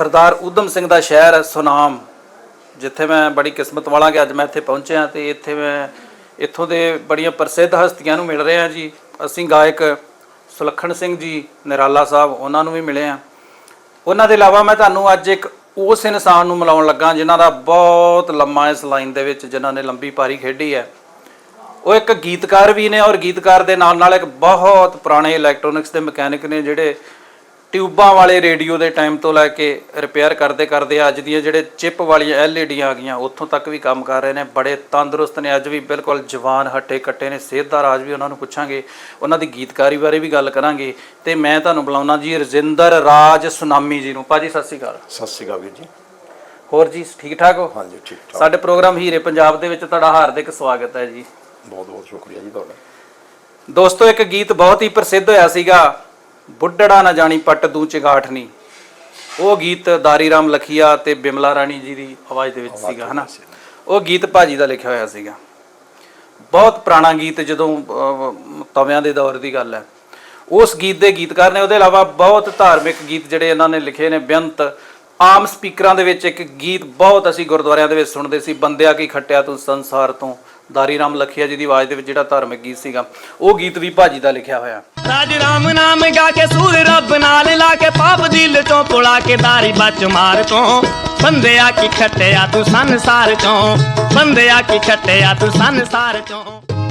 ਸਰਦਾਰ ਊਧਮ ਸਿੰਘ ਦਾ ਸ਼ਹਿਰ ਹੈ ਸੁਨਾਮ, ਜਿੱਥੇ ਮੈਂ ਬੜੀ ਕਿਸਮਤ ਵਾਲਾ ਕਿ ਅੱਜ ਮੈਂ ਇੱਥੇ ਪਹੁੰਚਿਆ ਤੇ ਇੱਥੇ ਮੈਂ ਇੱਥੋਂ ਦੇ ਬੜੀਆਂ ਪ੍ਰਸਿੱਧ ਹਸਤੀਆਂ ਨੂੰ ਮਿਲ ਰਹੇ ਹਾਂ ਜੀ। ਅਸੀਂ ਗਾਇਕ ਸੁਲੱਖਣ ਸਿੰਘ ਜੀ, ਨਿਰਾਲਾ ਸਾਹਿਬ, ਉਹਨਾਂ ਨੂੰ ਵੀ ਮਿਲੇ ਆ ਉਹਨਾਂ ਦੇ ਇਲਾਵਾ ਮੈਂ ਤੁਹਾਨੂੰ ਅੱਜ ਇੱਕ ਉਸ ਇਨਸਾਨ ਨੂੰ ਮਿਲਾਉਣ ਲੱਗਾ ਜਿਨ੍ਹਾਂ ਦਾ ਬਹੁਤ ਲੰਮਾ ਇਸ ਲਾਈਨ ਦੇ ਵਿੱਚ ਜਿਨ੍ਹਾਂ ਨੇ ਲੰਬੀ ਪਾਰੀ ਖੇਡੀ ਹੈ। ਉਹ ਇੱਕ ਗੀਤਕਾਰ ਵੀ ਨੇ ਔਰ ਗੀਤਕਾਰ ਦੇ ਨਾਲ ਨਾਲ ਇੱਕ ਬਹੁਤ ਪੁਰਾਣੇ ਇਲੈਕਟ੍ਰੋਨਿਕਸ ਦੇ ਮਕੈਨਿਕ ਨੇ ਜਿਹੜੇ ਟਿਊਬਾਂ ਵਾਲੇ ਰੇਡੀਓ ਦੇ ਟਾਈਮ ਤੋਂ ਲੈ ਕੇ ਰਿਪੇਅਰ ਕਰਦੇ ਕਰਦੇ ਅੱਜ ਦੀਆਂ ਜਿਹੜੇ ਚਿਪ ਵਾਲੀਆਂ ਐਲਈਡੀ ਆ ਗਈਆਂ ਉੱਥੋਂ ਤੱਕ ਵੀ ਕੰਮ ਕਰ ਰਹੇ ਨੇ ਬੜੇ ਤੰਦਰੁਸਤ ਨੇ। ਅੱਜ ਵੀ ਬਿਲਕੁਲ ਜਵਾਨ ਹੱਟੇ ਕੱਟੇ ਨੇ ਸਿਹਤ ਦਾ ਰਾਜ ਵੀ ਉਹਨਾਂ ਨੂੰ ਪੁੱਛਾਂਗੇ। ਉਹਨਾਂ ਦੀ ਗੀਤਕਾਰੀ ਬਾਰੇ ਵੀ ਗੱਲ ਕਰਾਂਗੇ। ਤੇ ਮੈਂ ਤੁਹਾਨੂੰ ਬੁਲਾਉਣਾ ਜੀ ਰਜਿੰਦਰ ਰਾਜ ਸੁਨਾਮੀ ਜੀ ਨੂੰ। ਭਾਜੀ ਸਤਿ ਸ਼੍ਰੀ ਅਕਾਲ। ਸਤਿ ਸ਼੍ਰੀ ਅਕਾਲ ਵੀਰ ਜੀ। ਹੋਰ ਜੀ ਠੀਕ ਠਾਕ ਹੋ? ਹਾਂਜੀ ਠੀਕ ਠਾਕ। ਸਾਡੇ ਪ੍ਰੋਗਰਾਮ ਹੀਰੇ ਪੰਜਾਬ ਦੇ ਵਿੱਚ ਤੁਹਾਡਾ ਹਾਰਦਿਕ ਸਵਾਗਤ ਹੈ ਜੀ। ਬਹੁਤ ਬਹੁਤ ਸ਼ੁਕਰੀਆ ਜੀ ਤੁਹਾਡਾ। ਦੋਸਤੋ ਇੱਕ ਗੀਤ ਬਹੁਤ ਹੀ ਪ੍ਰਸਿੱਧ ਹੋਇਆ ਸੀਗਾ। ਬੁੱਢੜਾ ਨਾ ਜਾਣੀ ਪੱਟ ਦੂ ਚਗਾਠਨੀ। ਉਹ ਗੀਤ ਦਾਰੀ ਰਾਮ ਲਖੀਆ ਤੇ ਬਿਮਲਾ ਰਾਣੀ ਜੀ ਦੀ ਆਵਾਜ਼ ਦੇ ਵਿੱਚ ਸੀਗਾ ਹਨਾ? ਉਹ ਗੀਤ ਭਾਜੀ ਦਾ ਲਿਖਿਆ ਹੋਇਆ ਸੀਗਾ। ਬਹੁਤ ਪੁਰਾਣਾ ਗੀਤ ਜਦੋਂ ਤਵਿਆਂ ਦੇ ਦੌਰ ਦੀ ਗੱਲ ਹੈ। ਉਸ ਗੀਤ ਦੇ ਗੀਤਕਾਰ ਨੇ ਉਹਦੇ ਇਲਾਵਾ ਬਹੁਤ ਧਾਰਮਿਕ ਗੀਤ ਜਿਹੜੇ ਇਹਨਾਂ ਨੇ ਲਿਖੇ ਨੇ ਬੇਅੰਤ ਆਮ ਸਪੀਕਰਾਂ ਦੇ ਵਿੱਚ ਇੱਕ ਗੀਤ ਬਹੁਤ ਅਸੀਂ ਗੁਰਦੁਆਰਿਆਂ ਦੇ ਵਿੱਚ ਸੁਣਦੇ ਸੀ, ਬੰਦਿਆ ਕੀ ਖੱਟਿਆ ਤੂੰ ਸੰਸਾਰ ਤੋਂ। ਦਾਰੀ ਰਾਮ ਲਖੀਆ ਜੀ ਦੀ ਆਵਾਜ਼ ਦੇ ਵਿੱਚ ਜਿਹੜਾ ਧਾਰਮਿਕ ਗੀਤ ਸੀਗਾ, ਉਹ ਗੀਤ ਵੀ ਭਾਜੀ ਦਾ ਲਿਖਿਆ ਹੋਇਆ। ਰਾਜ ਰਾਮ ਨਾਮ ਗਾ ਕੇ ਸੂਰ ਰੱਬ ਨਾਲ ਲਾ ਕੇ ਪਾਪ ਦਿਲ ਚੋਂ ਪੁਲਾ ਕੇ ਦਾਰੀ ਬਚ ਮਾਰ ਤੋਂ ਬੰਦਿਆ ਕੀ ਖੱਟਿਆ ਤੂੰ ਸੰਸਾਰ ਚੋਂ, ਬੰਦਿਆ ਕੀ ਖੱਟਿਆ ਤੂੰ ਸੰਸਾਰ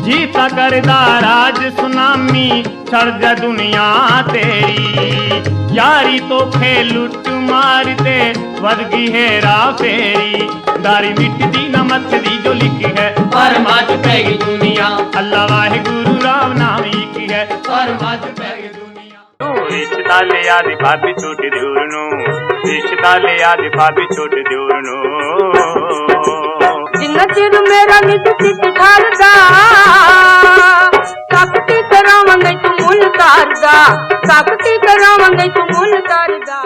ਜੀ ਜੀਤਾ ਕਰਦਾ ਰਾਜ ਸੁਨਾਮੀ, ਛੜ ਜਾ ਦੁਨੀਆ ਤੇਰੀ। ਯਾਰੀ ਤੋਂ ਖੇ ਲੁੱਟ ਮਾਰ ਤੇ ਵਧ ਗਈ ਹੈਰਾ ਫੇਰੀ। ਦਾਰੀ ਮਿੱਟਦੀ ਨਾ ਮੱਥਦੀ ਜੋ ਲਿਖੀ ਹੈ, ਪਰ ਪੈ ਗਈ ਦੁਨੀਆ। ਅੱਲਾ ਵਾਹਿਗੁਰੂ ਰਾਮ ਨਾਮ ਇੱਕ ਹੈ, ਪਰ ਮੱਚ ਪੈ ਗਈ ਦੁਨੀਆ। ਰਿਸ਼ਤਾ ਲਿਆ ਦੀ ਭਾਬੀ ਛੋਟ ਦਿਉਰ ਨੂੰ, ਰਿਸ਼ਤਾ ਲਿਆ ਦੀ ਭਾਬੀ ਛੋਟ ਦਿਉਰ ਨੂੰ। ਜਿੰਨਾ ਚਿਰ ਮੇਰਾ ਨਿਤ ਚਿਤ ਠਰਦਾ ਸਕਤੀ ਕਰਾਵਾਂਗੇ ਤੂੰ ਮੁੱਲ ਕਰਦਾ ਸਕਤੀ ਕਰਾਵਾਂਗੇ ਤੂੰ ਮੁੱਲ ਕਰਦਾ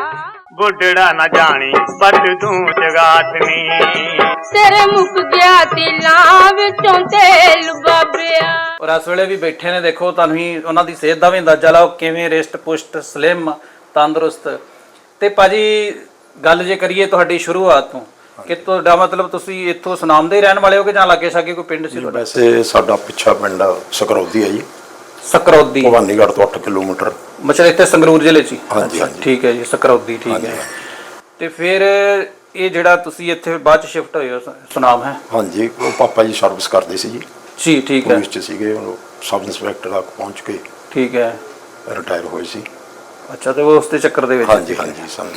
ਬੁੱਢੜਾ ਨਾ ਜਾਣੀ ਪੱਟ ਤੂੰ ਜਗਾਤਨੀ ਤੇਰੇ ਮੁੱਕ ਗਿਆ ਤਿਲਾਂ ਵਿੱਚੋਂ ਤੇਲ ਬਾਬਿਆ। ਔਰ ਇਸ ਵੇਲੇ ਵੀ ਬੈਠੇ ਨੇ ਦੇਖੋ ਤੁਹਾਨੂੰ ਹੀ ਉਹਨਾਂ ਦੀ ਸਿਹਤ ਦਾ ਵੀ ਅੰਦਾਜ਼ਾ ਲਾਓ ਕਿਵੇਂ ਰਿਸ਼ਟ ਪੁਸ਼ਟ ਸਲਿਮ ਤੰਦਰੁਸਤ। ਤੇ ਭਾਜੀ ਗੱਲ ਜੇ ਕਰੀਏ ਤੁਹਾਡੀ ਸ਼ੁਰੂਆਤ ਤੋਂ ਕਿ ਤੁਹਾਡਾ ਮਤਲਬ ਤੁਸੀਂ ਇੱਥੋਂ ਸੁਨਾਮ ਦੇ ਹੀ ਰਹਿਣ ਵਾਲੇ ਹੋ ਕਿ ਜਾਂ ਲਾਗੇ ਛਾਗੇ ਕੋਈ ਪਿੰਡ ਸੀ ਤੁਹਾਡਾ? ਵੈਸੇ ਸਾਡਾ ਪਿੱਛਾ ਪਿੰਡ ਸਕਰੌਦੀ ਹੈ ਜੀ। ਸਕਰੌਦੀ। ਭਵਾਨੀਗੜ੍ਹ ਤੋਂ 8 ਕਿਲੋਮੀਟਰ। ਮਤਲਬ ਇੱਥੇ ਸੰਗਰੂਰ ਜ਼ਿਲ੍ਹੇ 'ਚ ਹੀ? ਹਾਂਜੀ, ਹਾਂਜੀ। ਠੀਕ ਹੈ ਜੀ ਸਕਰੌਦੀ ਠੀਕ ਹੈ। ਤੇ ਫਿਰ ਇਹ ਜਿਹੜਾ ਤੁਸੀਂ ਇੱਥੇ ਬਾਅਦ ਚ ਸ਼ਿਫਟ ਹੋਏ ਹੋ ਸ- ਸੁਨਾਮ ਹੈ? ਹਾਂਜੀ ਉਹ ਪਾਪਾ ਜੀ ਸਰਵਿਸ ਕਰਦੇ ਸੀ ਜੀ। ਜੀ ਠੀਕ ਹੈ। ਪੁਲਿਸ 'ਚ ਸੀਗੇ ਉਹ ਸਬ ਇੰਸਪੈਕਟਰ ਤੱਕ ਪਹੁੰਚ ਕੇ ਠੀਕ ਹੈ। ਰਿਟਾਇਰ ਹੋਏ ਸੀ। ਅੱਛਾ ਤੇ ਉਹ ਉਸ ਦੇ ਚੱਕਰ ਦੇ ਵਿੱਚ? ਹਾਂਜੀ ਹਾਂਜੀ ਸਾਨੂੰ।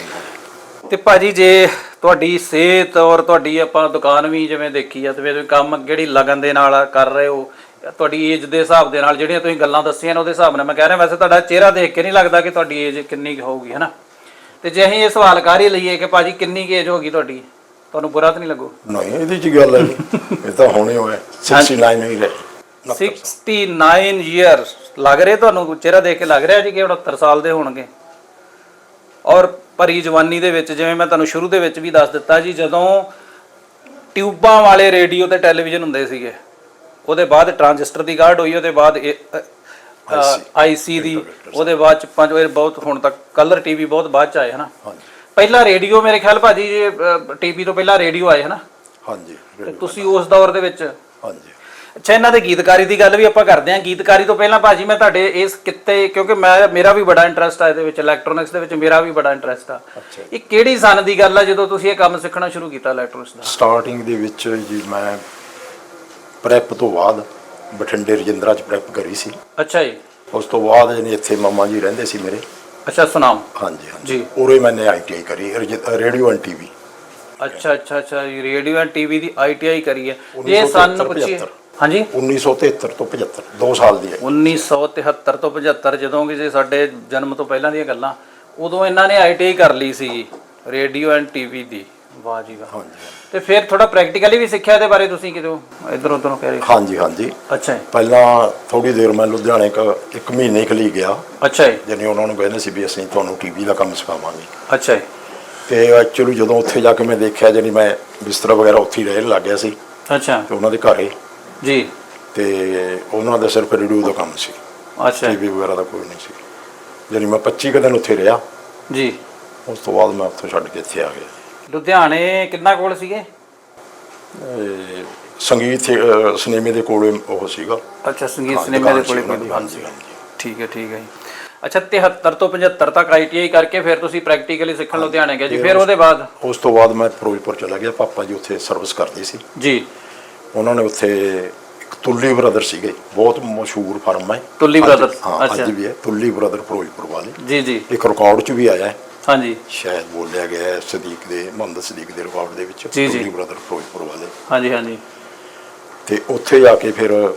ਤੇ ਭਾਜੀ ਜੇ ਤੁਹਾਡੀ ਸਿਹਤ ਔਰ ਤੁਹਾਡੀ ਆਪਾਂ ਦੁਕਾਨ ਵੀ ਜਿਵੇਂ ਦੇਖੀ ਆ ਤੇ ਫਿਰ ਤੁਸੀਂ ਕੰਮ ਕਿਹੜੀ ਲਗਨ ਦੇ ਨਾਲ ਕਰ ਰਹੇ ਹੋ ਤੁਹਾਡੀ ਏਜ ਦੇ ਹਿਸਾਬ ਦੇ ਨਾਲ ਜਿਹੜੀਆਂ ਤੁਸੀਂ ਗੱਲਾਂ ਦੱਸੀਆਂ ਨੇ ਉਹਦੇ ਹਿਸਾਬ ਨਾਲ ਮੈਂ ਕਹਿ ਰਿਹਾ ਵੈਸੇ ਤੁਹਾਡਾ ਚਿਹਰਾ ਦੇਖ ਕੇ ਨਹੀਂ ਲੱਗਦਾ ਕਿ ਤੁਹਾਡੀ ਏਜ ਕਿੰਨੀ ਹੋਊਗੀ ਹਨਾ? ਤੇ ਜੇ ਅਸੀਂ ਇਹ ਸਵਾਲ ਕਰ ਹੀ ਲਈਏ ਕਿ ਭਾਜੀ ਕਿੰਨੀ ਏਜ ਹੋਗੀ ਤੁਹਾਡੀ ਤੁਹਾਨੂੰ ਬੁਰਾ ਤਾਂ ਨਹੀਂ ਲੱਗੂ? ਨਹੀਂ ਇਹਦੀ ਚ ਗੱਲ ਹੈ ਇਹ ਤਾਂ ਹੁਣੇ ਹੋਇਆ 69 ਹੀ ਰਹੇ। 69 ਇਅਰਸ ਲੱਗ ਰਹੇ ਤੁਹਾਨੂੰ? ਚਿਹਰਾ ਦੇਖ ਕੇ ਲੱਗ ਰਿਹਾ ਜੀ ਕਿ 69 ਸਾਲ ਦੇ ਹੋਣਗੇ? ਔਰ ਭਰੀ ਜਵਾਨੀ ਦੇ ਵਿੱਚ ਜਿਵੇਂ ਮੈਂ ਤੁਹਾਨੂੰ ਸ਼ੁਰੂ ਦੇ ਵਿੱਚ ਵੀ ਦੱਸ ਦਿੱਤਾ ਜੀ ਜਦੋਂ ਟਿਊਬਾਂ ਵਾਲੇ ਰੇਡੀਓ ਤੇ ਟੈਲੀਵਿਜ਼ਨ ਹੁੰਦੇ ਸੀਗੇ ਉਹਦੇ ਬਾਅਦ ਟਰਾਂਜ਼ਿਸਟਰ ਦੀ ਗਾਰਡ ਹੋਈ ਉਹਦੇ ਬਾਅਦ ਆਈਸੀ ਦੀ ਉਹਦੇ ਬਾਅਦ ਚ ਪੰਜ ਵਾਰ ਬਹੁਤ ਹੁਣ ਤੱਕ ਕਲਰ ਟੀਵੀ ਬਹੁਤ ਬਾਅਦ ਚ ਆਏ ਹਨਾ? ਹਾਂਜੀ। ਪਹਿਲਾ ਰੇਡੀਓ ਮੇਰੇ ਖਿਆਲ ਭਾਜੀ ਟੀਵੀ ਤੋਂ ਪਹਿਲਾਂ ਰੇਡੀਓ ਆਏ ਹਨਾ? ਹਾਂਜੀ ਤੁਸੀਂ ਉਸ ਦੌਰ ਦੇ ਵਿੱਚ ਹਾਂਜੀ। ਅੱਛਾ ਇਹਨਾਂ ਦੇ ਗੀਤਕਾਰੀ ਦੀ ਗੱਲ ਵੀ ਆਪਾਂ ਕਰਦੇ ਹਾਂ। ਗੀਤਕਾਰੀ ਤੋਂ ਪਹਿਲਾਂ ਭਾਜੀ ਮੈਂ ਤੁਹਾਡੇ ਇਸ ਕਿੱਤੇ ਕਿਉਂਕਿ ਮੈਂ ਮੇਰਾ ਵੀ ਬੜਾ ਇੰਟਰਸਟ ਆ ਇਹਦੇ ਵਿੱਚ ਇਲੈਕਟ੍ਰੋਨਿਕਸ ਦੇ ਵਿੱਚ ਮੇਰਾ ਵੀ ਬੜਾ ਇੰਟਰਸਟ ਆ। ਇਹ ਕਿਹੜੀ ਸਨ ਦੀ ਗੱਲ ਆ ਜਦੋਂ ਤੁਸੀਂ ਇਹ ਕੰਮ ਸਿੱਖਣਾ ਸ਼ੁਰੂ ਕੀਤਾ ਇਲੈਕਟ੍ਰੋਨਿਕਸ ਦਾ? ਸਟਾਰਟਿੰਗ ਦੇ ਵਿੱਚ ਜੀ ਮੈਂ ਪ੍ਰੈਪ ਤੋਂ ਬਾਅਦ ਬਠਿੰਡੇ ਰਜਿੰਦਰਾ ਚ ਪ੍ਰੈਪ ਕਰੀ ਸੀ। ਅੱਛਾ ਜੀ। ਉਸ ਤੋਂ ਬਾਅਦ ਜਿਹਨੇ ਇੱਥੇ ਮਾਮਾ ਜੀ ਰਹਿੰਦੇ ਸੀ ਮੇਰੇ। ਅੱਛਾ ਸੁਣਾਓ। ਹਾਂਜੀ ਹਾਂਜੀ। ਜੀ। ਉਰੇ ਮੈਨੇ ਆਈਟੀਆਈ ਕਰੀ ਰੇਡੀਓ ਐਂਡ ਟੀਵੀ ਅੱਛਾ ਅੱਛਾ ਅੱਛਾ ਰੇਡੀਓ ਐਂਡ ਟੀਵੀ ਦੀ ਆਈਟੀਆਈ ਕਰੀ ਹੈ। ਇਹ ਸਨ 1973 ਪੁੱਛੀਏ ਹਾਂਜੀ? 1973 ਤੋਂ 75 2 ਸਾਲ ਦੀ ਹੈ। 1973 ਤੋਂ 75 ਜਦੋਂ ਕਿ ਜੇ ਸਾਡੇ ਜਨਮ ਤੋਂ ਪਹਿਲਾਂ ਦੀਆਂ ਗੱਲਾਂ ਉਦੋਂ ਇਹਨਾਂ ਨੇ ਆਈਟੀਆਈ ਕਰ ਲਈ ਸੀ ਰੇਡੀਓ ਐਂਡ ਟੀਵੀ ਦੀ। ਵਾਹ ਜੀ ਵਾਹ। ਹਾਂਜੀ। ਤੇ ਫਿਰ ਥੋੜਾ ਪ੍ਰੈਕਟੀਕਲੀ ਵੀ ਸਿੱਖਿਆ ਇਹਦੇ ਬਾਰੇ ਤੁਸੀਂ ਕਿਦੋਂ ਇਧਰ ਉਧਰੋਂ ਕਹਿ ਰਹੇ ਹਾਂਜੀ ਹਾਂਜੀ। ਅੱਛਾ ਜੀ। ਪਹਿਲਾਂ ਥੋੜੀ ਦੇਰ ਮੈਂ ਲੁਧਿਆਣੇ ਕ ਇੱਕ ਮਹੀਨੇ ਕੁ ਲਈ ਗਿਆ। ਅੱਛਾ ਜੀ। ਜਾਣੀ ਉਹਨਾਂ ਨੂੰ ਕਹਿੰਦੇ ਸੀ ਵੀ ਅਸੀਂ ਤੁਹਾਨੂੰ ਟੀਵੀ ਦਾ ਕੰਮ ਸਿਖਾਵਾਂਗੇ। ਅੱਛਾ ਜੀ। ਤੇ ਐਕਚੁਅਲੀ ਜਦੋਂ ਉੱਥੇ ਜਾ ਕੇ ਮੈਂ ਦੇਖਿਆ ਜਾਣੀ ਮੈਂ ਬਿਸਤਰਾ ਵਗੈਰਾ ਉੱਥੇ ਹੀ ਰਹਿਣ ਲੱਗ ਗਿਆ ਸੀ। ਅੱਛਾ। ਤੇ ਉਹਨਾਂ ਦੇ ਘਰੇ ਜੀ। ਤੇ ਉਹਨਾਂ ਦਾ ਸਿਰਫ ਰੇਡੀਓ ਦਾ ਕੰਮ ਸੀ। ਅੱਛਾ। ਜੀ, ਟੀਵੀ ਵਗੈਰਾ ਦਾ ਕੋਈ ਨਹੀਂ ਸੀ। ਜਾਣੀ ਮੈਂ 25 ਕੁ ਦਿਨ ਉੱਥੇ ਰਿਹਾ। ਜੀ। ਉਸ ਤੋਂ ਬਾਅਦ ਮੈਂ ਉੱਥੋਂ ਛੱਡ ਕੇ ਇੱਥੇ ਆ ਗਿਆ। ਲੁਧਿਆਣੇ ਕਿੰਨਾ ਕੋਲ ਸੀਗੇ? ਇਹ ਸੰਗੀਤ ਥੀ- ਅਹ ਸਿਨੇਮੇ ਦੇ ਕੋਲੇ ਉਹ ਸੀਗਾ। ਅੱਛਾ ਸੰਗੀਤ ਹਾਂ, ਸਿਨੇਮੇ ਦੁਕਾਨ ਦੇ ਕੋਲੇ ਸੀ ਉਹਨਾਂ ਦੀ, ਦੁਕਾਨ ਹਾਂਜੀ, ਸੀ ਹਾਂਜੀ। ਠੀਕ ਹੈ ਠੀਕ ਹੈ ਜੀ। ਅੱਛਾ 73 ਤੋਂ 75 ਤੱਕ ਆਈਟੀਆਈ ਕਰਕੇ ਫਿਰ ਤੁਸੀਂ ਪ੍ਰੈਕਟੀਕਲੀ ਸਿੱਖਣ ਲੁਧਿਆਣੇ ਗਏ ਜੀ। ਫਿਰ ਉਹਦੇ ਬਾਅਦ? ਉਸ ਤੋਂ ਬਾਅਦ ਮੈਂ ਫਿਰੋਜ਼ਪੁਰ ਚਲਾ ਗਿਆ। ਪਾਪਾ ਜੀ ਉੱਥੇ ਸਰਵਿਸ ਕਰਦੇ ਸੀ। ਜੀ। ਉਹਨਾਂ ਨੇ ਉੱਥੇ ਇੱਕ ਤੁੱਲੀ ਬ੍ਰਦਰ ਸੀਗੇ ਬਹੁਤ ਮਸ਼ਹੂਰ ਫਰਮ ਹੈ। ਤੁੱਲੀ ਅੱਜ- brothers, ਹਾਂ ਅੱਛਾ। ਅੱਜ ਵੀ ਹੈ ਤੁੱਲੀ ਬ੍ਰਦਰ ਫਿਰੋਜ਼ਪੁਰ ਵਾਲੇ। ਜੀ ਜੀ। ਇੱਕ ਰਿਕਾਰਡ 'ਚ ਵੀ ਆਇਆ ਹੈ। ਹਾਂਜੀ। ਸ਼ਾਇਦ ਬੋਲਿਆ ਗਿਆ ਹੈ ਸਦੀਕ ਦੇ ਮੁਹੰਮਦ ਸਦੀਕ ਦੇ ਰਿਕਾਰਡ ਦੇ ਵਿੱਚ ਜੀ, ਜੀ। ਤੁੱਲੀ ਬ੍ਰਦਰ ਫਿਰੋਜ਼ਪੁਰ ਵਾਲੇ। ਹਾਂਜੀ ਹਾਂਜੀ। ਤੇ ਉੱਥੇ ਜਾ ਕੇ ਫਿਰ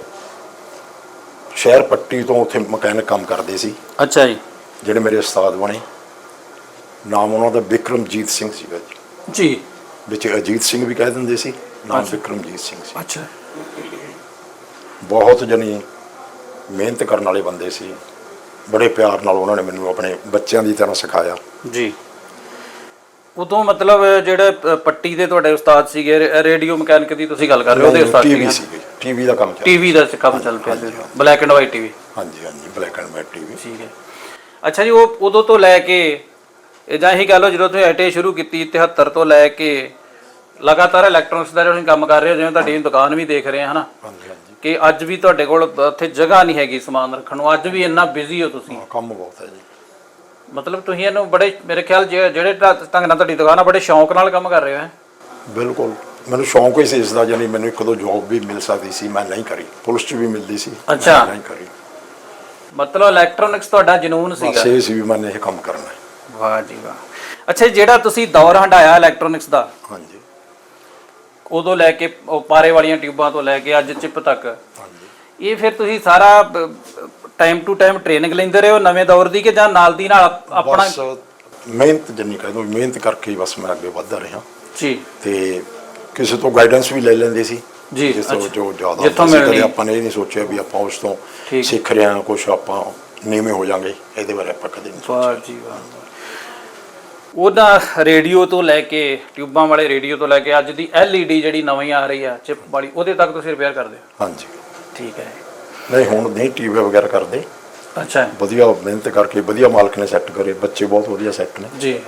ਸ਼ਹਿਰ ਪੱਟੀ ਤੋਂ ਉੱਥੇ ਮਕੈਨਿਕ ਕੰਮ ਕਰਦੇ ਸੀ। ਅੱਛਾ ਜੀ। ਜਿਹੜੇ ਮੇਰੇ ਉਸਤਾਦ ਬਣੇ। ਨਾਮ ਉਹਨਾਂ ਦਾ ਵਿਕਰਮਜੀਤ ਸਿੰਘ ਸੀਗਾ ਜੀ। ਜੀ। ਵਿੱਚ ਅਜੀਤ ਸਿੰਘ ਵੀ ਕਹਿ ਦਿੰਦੇ ਸੀ ਨਾਮ। ਵਿਕਰਮਜੀਤ ਸਿੰਘ ਸੀ। ਅੱਛਾ। ਬਹੁਤ ਜਣੀ ਮਿਹਨਤ ਕਰਨ ਵਾਲੇ ਬੰਦੇ ਸੀ। ਬੜੇ ਪਿਆਰ ਨਾਲ ਉਹਨਾਂ ਨੇ ਮੈਨੂੰ ਆਪਣੇ ਬੱਚਿਆਂ ਦੀ ਤਰ੍ਹਾਂ ਸਿਖਾਇਆ। ਜੀ। ਉਦੋਂ ਮਤਲਬ ਜਿਹੜੇ ਪੱਟੀ ਦੇ ਤੁਹਾਡੇ ਉਸਤਾਦ ਸੀਗੇ ਰੇਡੀਓ ਮਕੈਨਿਕ ਦੀ ਤੁਸੀਂ ਗੱਲ ਕਰ ਰਹੇ ਹੋ ਉਹਦੇ ਉਸਤਾਦ ਟੀਵੀ ਸੀਗੇ ਟੀਵੀ ਦਾ ਕੰਮ ਚੱਲ ਟੀਵੀ ਦਾ ਕੰਮ ਚੱਲ ਪਿਆ ਸੀ ਬਲੈਕ ਐਂਡ ਵਾਈਟ ਟੀਵੀ। ਹਾਂਜੀ ਹਾਂਜੀ ਬਲੈਕ ਐਂਡ ਵਾਈਟ ਟੀਵੀ। ਠੀਕ ਹੈ। ਅੱਛਾ ਜੀ ਉਹ ਉਦੋਂ ਤੋਂ ਲੈ ਕੇ ਇਹ ਜਾਂ ਹੋ ਜਦੋਂ ਤੁਸੀਂ ਆਈਟੀ ਸ਼ੁਰੂ ਕੀਤੀ 73 ਤੋਂ ਲੈ ਕੇ ਲਗਾਤਾਰ ਇਲੈਕਟ੍ਰੋਨਿਕਸ ਦਾ ਤੁਸੀਂ ਕੰਮ ਕਰ ਰਹੇ ਹੋ ਜਿਵੇਂ ਤੁਹਾਡੀ ਦੁਕਾਨ ਵੀ ਦੇਖ ਰਹੇ ਹਾਂ ਹਨਾ? ਕਿ ਅੱਜ ਵੀ ਤੁਹਾਡੇ ਕੋਲ ਉੱਥੇ ਜਗ੍ਹਾ ਨਹੀਂ ਹੈਗੀ ਸਮਾਨ ਰੱਖਣ ਨੂੰ ਅੱਜ ਵੀ ਇੰਨਾ ਬਿਜ਼ੀ ਹੋ ਤੁਸੀਂ। ਕੰਮ ਬਹੁਤ ਹੈ ਜੀ। ਮਤਲਬ ਤੁਸੀਂ ਇਹਨੂੰ ਬੜੇ ਮੇਰੇ ਖਿਆਲ ਜਿਹੜੇ ਢੰਗ ਨਾਲ ਤੁਹਾਡੀ ਦੁਕਾਨ ਆ ਬੜੇ ਸ਼ੌਂਕ ਨਾਲ ਕੰਮ ਕਰ ਰਹੇ ਹੋ ਹੈ? ਬਿਲਕੁਲ। ਮੈਨੂੰ ਸ਼ੌਂਕ ਹੀ ਸੀ ਇਸ ਦਾ ਜਾਨੀ ਮੈਨੂੰ ਇੱਕ ਦੋ ਜੌਬ ਵੀ ਮਿਲ ਸਕਦੀ ਸੀ ਮੈਂ ਨਹੀਂ ਕਰੀ। ਪੁਲਿਸ 'ਚ ਵੀ ਮਿਲਦੀ ਸੀ ਅੱਛਾ। ਨਹੀਂ ਕਰੀ। ਮਤਲਬ ਇਲੈਕਟ੍ਰੋਨਿਕਸ ਤੁਹਾਡਾ ਜਨੂਨ ਸੀਗਾ। ਬਸ ਸੀ ਵੀ ਮੈਂ ਇਹ ਕੰਮ ਕਰਨਾ ਵਾਹ ਜੀ ਵਾਹ। ਅੱਛਾ ਜਿਹੜਾ ਤੁਸੀਂ ਦੌਰ ਹੰਡਾਇਆ ਇਲੈਕਟ੍ਰੋਨਿਕਸ ਦਾ ਹਾਂਜੀ। ਉਦੋਂ ਲੈ ਕੇ ਉਹ ਪਾਰੇ ਵਾਲੀਆਂ ਟਿਊਬਾਂ ਤੋਂ ਲੈ ਕੇ ਅੱਜ ਚਿਪ ਤੱਕ। ਹਾਂਜੀ। ਇਹ ਫਿਰ ਤੁਸੀਂ ਸਾਰਾ ਟਾਈਮ ਟੂ ਟਾਈਮ ਟ੍ਰੇਨਿੰਗ ਲੈਂਦੇ ਰਹੇ ਹੋ ਨਵੇਂ ਦੌਰ ਦੀ ਕਿ ਜਾਂ ਨਾਲ ਦੀ ਨਾਲ ਆਪ- ਆਪਣਾ? ਬਸ ਮਿਹਨਤ ਜਿੰਨੀ ਕਹਿ ਦੋ ਮਿਹਨਤ ਕਰਕੇ ਹੀ ਬਸ ਮੈਂ ਅੱਗੇ ਵੱਧਦਾ ਰਿਹਾ। ਜੀ। ਤੇ ਕਿਸੇ ਤੋਂ ਗਾਈਡੈਂਸ ਵੀ ਲੈ ਲੈਂਦੇ ਸੀ। ਜੀ, ਜਿਸ ਤੋਂ। ਜੋ ਜ਼ਿਆਦਾ ਜਿੱਥੋਂ ਮਿਲਣੀ। ਆਪਾਂ ਨੇ ਇਹ ਨਹੀਂ ਸੋਚਿਆ ਵੀ ਆਪਾਂ ਉਸ ਤੋਂ। ਸਿੱਖ ਰਹੇ ਹਾਂ ਕੁਝ ਆਪਾਂ ਨੀਵੇਂ ਹੋ ਜਾਾਂਗੇ ਇਹਦੇ ਬਾਰੇ ਆਪਾਂ ਕਦੇ ਨਹੀਂ ਵਾਹ ਜੀ ਵਾਹ। ਉਹਦਾ ਰੇਡੀਓ ਤੋਂ ਲੈ ਕੇ ਟਿਊਬਾਂ ਵਾਲੇ ਰੇਡੀਓ ਤੋਂ ਲੈ ਕੇ ਅੱਜ ਦੀ LED ਜਿਹੜੀ ਨਵੀਂ ਆ ਰਹੀ ਆ ਚਿਪ ਵਾਲੀ ਉਹਦੇ ਤੱਕ ਤੁਸੀਂ ਰਿਪੇਅਰ ਕਰਦੇ ਹੋ? ਹਾਂਜੀ। ਠੀਕ ਹੈ। ਨਹੀਂ ਹੁਣ ਨਹੀਂ ਟੀਵੀ ਵਗੈਰਾ ਕਰਦੇ। ਅੱਛਾ। ਵਧੀਆ ਮਿਹਨਤ ਕਰਕੇ ਵਧੀਆ ਮਾਲਕ ਨੇ ਸੈੱਟ ਕਰੇ। ਬੱਚੇ ਬਹੁਤ ਵਧੀਆ ਸੈੱਟ ਨੇ। ਜੀ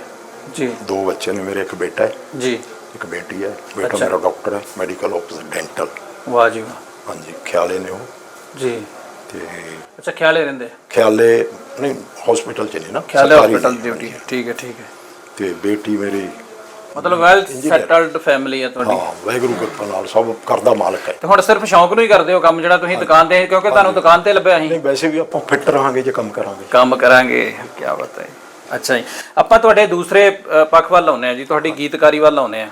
ਜੀ। ਦੋ ਬੱਚੇ ਨੇ ਮੇਰੇ ਇੱਕ ਬੇਟਾ ਹੈ। ਜੀ। ਇੱਕ ਬੇਟੀ ਹੈ। ਬੇਟਾ। ਮੇਰਾ ਡਾਕਟਰ ਹੈ ਮੈਡੀਕਲ ਆਫਿਸਰ ਡੈਂਟਲ ਵਾਹ ਜੀ ਵਾਹ। ਹਾਂਜੀ ਖਿਆਲੇ ਨੇ ਉਹ। ਜੀ। ਤੇ ਅੱਛਾ ਖਿਆਲੇ ਰਹਿੰਦੇ? ਖਿਆਲੇ ਨਹੀਂ ਹਸਪੀਟਲ ਚ ਨੇ ਨਾ ਖਿਆਲੇ ਹਸਪੀਟਲ ਡਿਊਟੀ। ਠੀਕ ਹੈ ਠੀਕ ਹੈ। ਤੇ ਬੇਟੀ ਮੇਰੀ ਮਤਲਬ ਵੈਲ ਸੈਟਲਡ ਫੈਮਿਲੀ ਹੈ ਤੁਹਾਡੀ। ਹਾਂ ਵਾਹਿਗੁਰੂ ਕਿਰਪਾ ਨਾਲ ਸਭ ਕਰਦਾ ਮਾਲਕ ਹੈ। ਤੇ ਹੁਣ ਸਿਰਫ ਸ਼ੌਂਕ ਨੂੰ ਹੀ ਕਰਦੇ ਹੋ ਕੰਮ ਜਿਹੜਾ ਤੁਸੀਂ ਦੁਕਾਨ ਤੇ ਕਿਉਂਕਿ ਤੁਹਾਨੂੰ ਦੁਕਾਨ ਤੇ ਲੱਭਿਆ ਸੀ ਨਹੀਂ ਵੈਸੇ ਵੀ ਆਪਾਂ ਫਿੱਟ ਰਹਾਂਗੇ ਜੇ ਕੰਮ ਕਰਾਂਗੇ। ਕੰਮ ਕਰਾਂਗੇ ਕੀ ਬਾਤ ਹੈ। ਅੱਛਾ ਜੀ। ਆਪਾਂ ਤੁਹਾਡੇ ਦੂਸਰੇ ਪੱਖ ਵੱਲ ਆਉਨੇ ਆ ਜੀ ਤੁਹਾਡੀ ਗੀਤਕਾਰੀ ਵੱਲ ਆਉਨੇ ਆ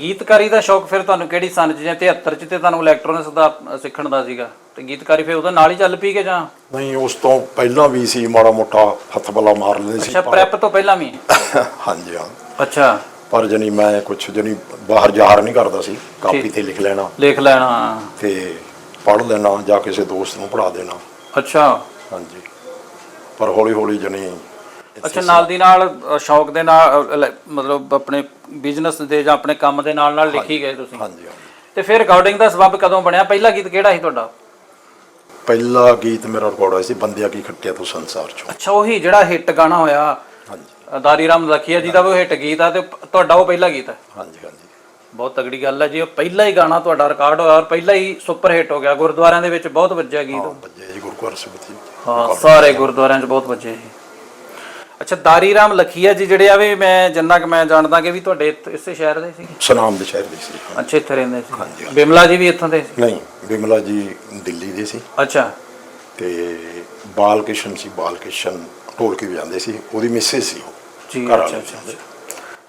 ਗੀਤਕਾਰੀ ਦਾ ਸ਼ੌਕ ਫਿਰ ਤੁਹਾਨੂੰ ਕਿਹੜੀ ਸਨ ਚ? ਜਾਂ 73 ਚ ਤੇ ਤੁਹਾਨੂੰ ਇਲੈਕਟ੍ਰੋਨਿਕਸ ਦਾ ਸਿੱਖਣ ਦਾ ਸੀਗਾ। ਤੇ ਗੀਤਕਾਰੀ ਫਿਰ ਉਹਦੇ ਨਾਲ ਹੀ ਚੱਲ ਪਈ ਕਿ ਜਾਂ? ਨਹੀਂ ਉਸ ਤੋਂ ਪਹਿਲਾਂ ਵੀ ਸੀ ਮਾੜਾ ਮੋਟਾ ਹੱਥ ਬੱਲਾ ਮਾਰ ਲੈਂਦੇ ਸੀ ਅੱਛਾ ਪ੍ਰੈਪ ਤੋਂ ਪਹਿਲਾਂ ਵੀ? ਹਾਂਜੀ ਹਾਂ। ਅੱਛਾ। ਪਰ ਜਣੀ ਮੈਂ ਕੁਝ ਜਣੀ ਬਾਹਰ ਜ਼ਾਹਰ ਨਹੀਂ ਕਰਦਾ ਸੀ ਕਾਪੀ। ਤੇ ਲਿਖ ਲੈਣਾ। ਲਿਖ ਲੈਣਾ ਤੇ ਪੜ੍ਹ ਲੈਣਾ ਜਾਂ ਕਿਸੇ ਦੋਸਤ ਨੂੰ ਪੜ੍ਹਾ ਦੇਣਾ। ਅੱਛਾ। ਹਾਂਜੀ। ਪਰ ਹੌਲੀ ਹੌਲੀ ਜਣੀ ਅੱਛਾ ਨਾਲ ਦੀ ਨਾਲ ਅ, ਸ਼ੌਕ ਦੇ ਨਾਲ ਅ, ਲੈ- ਮਤਲਬ ਆਪਣੇ ਬਿਜ਼ਨਸ ਦੇ ਜਾਂ ਆਪਣੇ ਕੰਮ ਦੇ ਨਾਲ ਨਾਲ ਲਿਖੀ ਗਏ ਤੁਸੀਂ। ਹਾਂਜੀ ਹਾਂਜੀ। ਤੇ ਫਿਰ ਰਿਕਾਰਡਿੰਗ ਦਾ ਸਬਬ ਕਦੋਂ ਬਣਿਆ? ਪਹਿਲਾ ਗੀਤ ਕਿਹੜਾ ਸੀ ਤੁਹਾਡਾ? ਪਹਿਲਾ ਗੀਤ ਮੇਰਾ ਰਿਕਾਰਡ ਹੋਇਆ ਸੀ ਬੰਦਿਆ ਕੀ ਖੱਟਿਆ ਤੂੰ ਸੰਸਾਰ ਚੋਂ। ਅੱਛਾ ਉਹੀ ਜਿਹੜਾ ਹਿੱਟ ਗਾਣਾ ਹੋਇਆ। ਹਾਂਜੀ। ਦਾਰੀ ਰਾਮ ਲਖੀਆ ਜੀ ਦਾ ਉਹ ਹਿੱਟ ਗੀਤ ਆ ਤੇ ਪ- ਤੁਹਾਡਾ ਉਹ ਪਹਿਲਾ ਗੀਤ ਹੈ ਹਾਂਜੀ ਹਾਂਜੀ। ਬਹੁਤ ਤਗੜੀ ਗੱਲ ਹੈ ਜੀ ਉਹ ਪਹਿਲਾ ਹੀ ਗਾਣਾ ਤੁਹਾਡਾ ਰਿਕਾਰਡ ਹੋਇਆ ਔਰ ਪਹਿਲਾ ਹੀ ਸੁਪਰ ਹਿੱਟ ਹੋ ਗਿਆ। ਗੁਰਦੁਆਰਿਆਂ ਦੇ ਵਿੱਚ ਬਹੁਤ ਵੱਜਿਆ ਹਾਂ ਗੀਤ ਬੱਜੇ ਜੀ ਗੁਰੂ ਘਰ ਸਮਿਤੀ ਹਾਂ ਸਾਰੇ ਗੁਰਦੁਆਰਿਆਂ 'ਚ ਬਹੁਤ ਵੱਜੇ ਜੀ। ਅੱਛਾ ਦਾਰੀ ਰਾਮ ਲਖੀਆ ਜੀ ਜਿਹੜੇ ਆ ਵੀ ਮੈਂ ਜਿੰਨਾ ਕਿ ਮੈਂ ਜਾਣਦਾ ਕਿ ਵੀ ਤੁਹਾਡੇ ਇੱਥੇ- ਇਸੇ ਸ਼ਹਿਰ ਦੇ ਸੀ? ਸੁਨਾਮ ਦੇ ਸ਼ਹਿਰ ਦੇ ਸੀ ਅੱਛਾ ਇੱਥੇ ਰਹਿੰਦੇ ਹਾਂਜੀ, ਸੀ ਬਿਮਲਾ ਜੀ ਵੀ ਇੱਥੋਂ ਦੇ ਸੀ? ਨਹੀਂ ਬਿਮਲਾ ਜੀ ਦਿੱਲੀ ਦੇ ਸੀ। ਅੱਛਾ। ਤੇ ਬਾਲ ਕਿਸ਼ਨ ਸੀ ਬਾਲ ਕਿਸ਼ਨ ਢੋਲਕੀ ਵਜਾਉਂਦੇ ਸੀ ਉਹਦੀ ਮਿਸਿਸ ਸੀ ਉਹ। ਜੀ ਘਰ ਅੱਛਾ ਵਾਲੀ ਅੱਛਾ ਅੱਛਾ।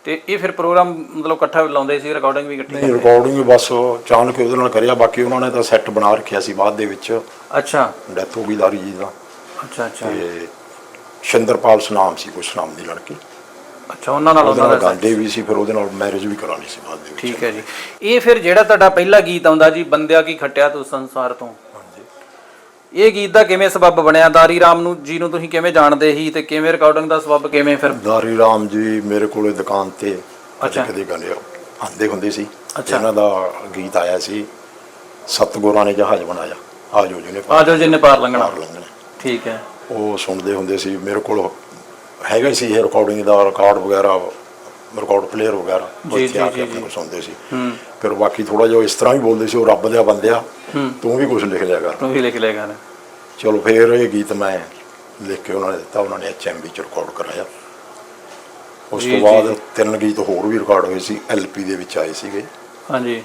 ਤੇ ਇਹ ਫਿਰ ਪ੍ਰੋਗਰਾਮ ਮਤਲਬ ਇਕੱਠਾ ਲਾਉਂਦੇ ਸੀ ਰਿਕਾਰਡਿੰਗ ਵੀ ਇਕੱਠੀ ਨਹੀਂ ਰਿਕਾਰਡਿੰਗ ਬਸ ਅਚਾਨਕ ਉਹਦੇ ਨਾਲ ਕਰਿਆ ਬਾਕੀ ਉਹਨਾਂ ਨੇ ਤਾਂ ਸੈੱਟ ਬਣਾ ਰੱਖਿਆ ਸੀ ਬਾਅਦ ਦੇ ਵਿੱਚ। ਅੱਛਾ। ਡੈਥ ਹੋ ਗਈ ਦਾਰੀ ਜੀ ਦਾ। ਅੱਛਾ ਅੱਛਾ। ਤੇ ਸ਼ਿੰਦਰਪਾਲ ਸੁਨਾਮ ਸੀ ਕੁਛ ਨਾਮ ਦੀ ਲੜਕੀ। ਅੱਛਾ ਉਹਨਾਂ ਨਾਲ ਉਹਦੇ ਉਹਨਾਂ ਦਾ ਗਾਉਂਦੇ ਵੀ ਸੀ ਫਿਰ ਉਹਦੇ ਨਾਲ ਮੈਰਿਜ ਵੀ ਕਰਾਣੀ ਸੀ ਬਾਅਦ ਦੇ ਵਿੱਚ। ਠੀਕ ਹੈ ਜੀ। ਇਹ ਫਿਰ ਜਿਹੜਾ ਤੁਹਾਡਾ ਪਹਿਲਾ ਗੀਤ ਆਉਂਦਾ ਜੀ ਬੰਦਿਆ ਕੀ ਖੱਟਿਆ ਤੂੰ ਸੰਸਾਰ ਤੋਂ? ਹਾਂਜੀ। ਇਹ ਗੀਤ ਦਾ ਕਿਵੇਂ ਸਬਬ ਬਣਿਆ? ਦਾਰੀ ਰਾਮ ਨੂੰ ਜੀ ਨੂੰ ਤੁਸੀਂ ਕਿਵੇਂ ਜਾਣਦੇ ਸੀ ਤੇ ਕਿਵੇਂ ਰਿਕਾਰਡਿੰਗ ਦਾ ਸਬਬ ਕਿਵੇਂ ਫਿਰ? ਦਾਰੀ ਰਾਮ ਜੀ ਮੇਰੇ ਕੋਲੇ ਦੁਕਾਨ ਤੇ ਅੱਛਾ। ਕਦੇ ਗਾਣੇ ਆਂਦੇ ਹੁੰਦੇ ਸੀ। ਅੱਛਾ। ਇਹਨਾਂ ਦਾ ਗੀਤ ਆਇਆ ਸੀ ਸਤਗੁਰਾਂ ਨੇ ਜਹਾਜ਼ ਬਣਾਇਆ। ਆਜੋ ਜੀ ਨੇ ਆਜੋ ਪਾਰ ਲੰਘਣਾ। ਪਾਰ ਲੰਘਣਾ। ਠੀਕ ਹੈ। ਉਹ ਸੁਣਦੇ ਹੁੰਦੇ ਸੀ ਮੇਰੇ ਕੋਲ ਹੈਗਾ ਹੀ ਸੀ ਇਹ ਰਿਕਾਰਡਿੰਗ ਦਾ ਰਿਕਾਰਡ ਵਗੈਰਾ ਰਿਕਾਰਡ ਪਲੇਅਰ ਵਗੈਰਾ ਇੱਥੇ ਆ ਜੀ, ਕੇ ਆਪਣੇ। ਕੋਲ ਸੁਣਦੇ ਸੀ। ਹੂੰ। ਫਿਰ ਬਾਕੀ ਥੋੜਾ ਜਿਹਾ ਇਸ ਤਰ੍ਹਾਂ ਵੀ ਬੋਲਦੇ ਸੀ ਉਹ ਰੱਬ ਦਾ ਬੰਦਿਆ ਤੂੰ ਵੀ ਕੁਝ ਲਿਖ ਲਿਆ ਕਰ। ਤੂੰ ਵੀ ਲਿਖ ਲਿਆ ਗਾਣਾ ਚਲੋ ਫਿਰ ਇਹ ਗੀਤ ਮੈਂ ਲਿਖ ਕੇ ਉਹਨਾਂ ਨੇ ਦਿੱਤਾ ਉਹਨਾਂ ਨੇ ਐਚਐਮਬੀ ਚ ਰਿਕਾਰਡ ਕਰਾਇਆ। ਉਸ ਤੋਂ ਬਾਅਦ। ਤਿੰਨ ਗੀਤ ਹੋਰ ਵੀ ਰਿਕਾਰਡ ਹੋਏ ਸੀ ਐਲਪੀ ਦੇ ਵਿੱਚ ਆਏ ਸੀਗੇ। ਹਾਂਜੀ।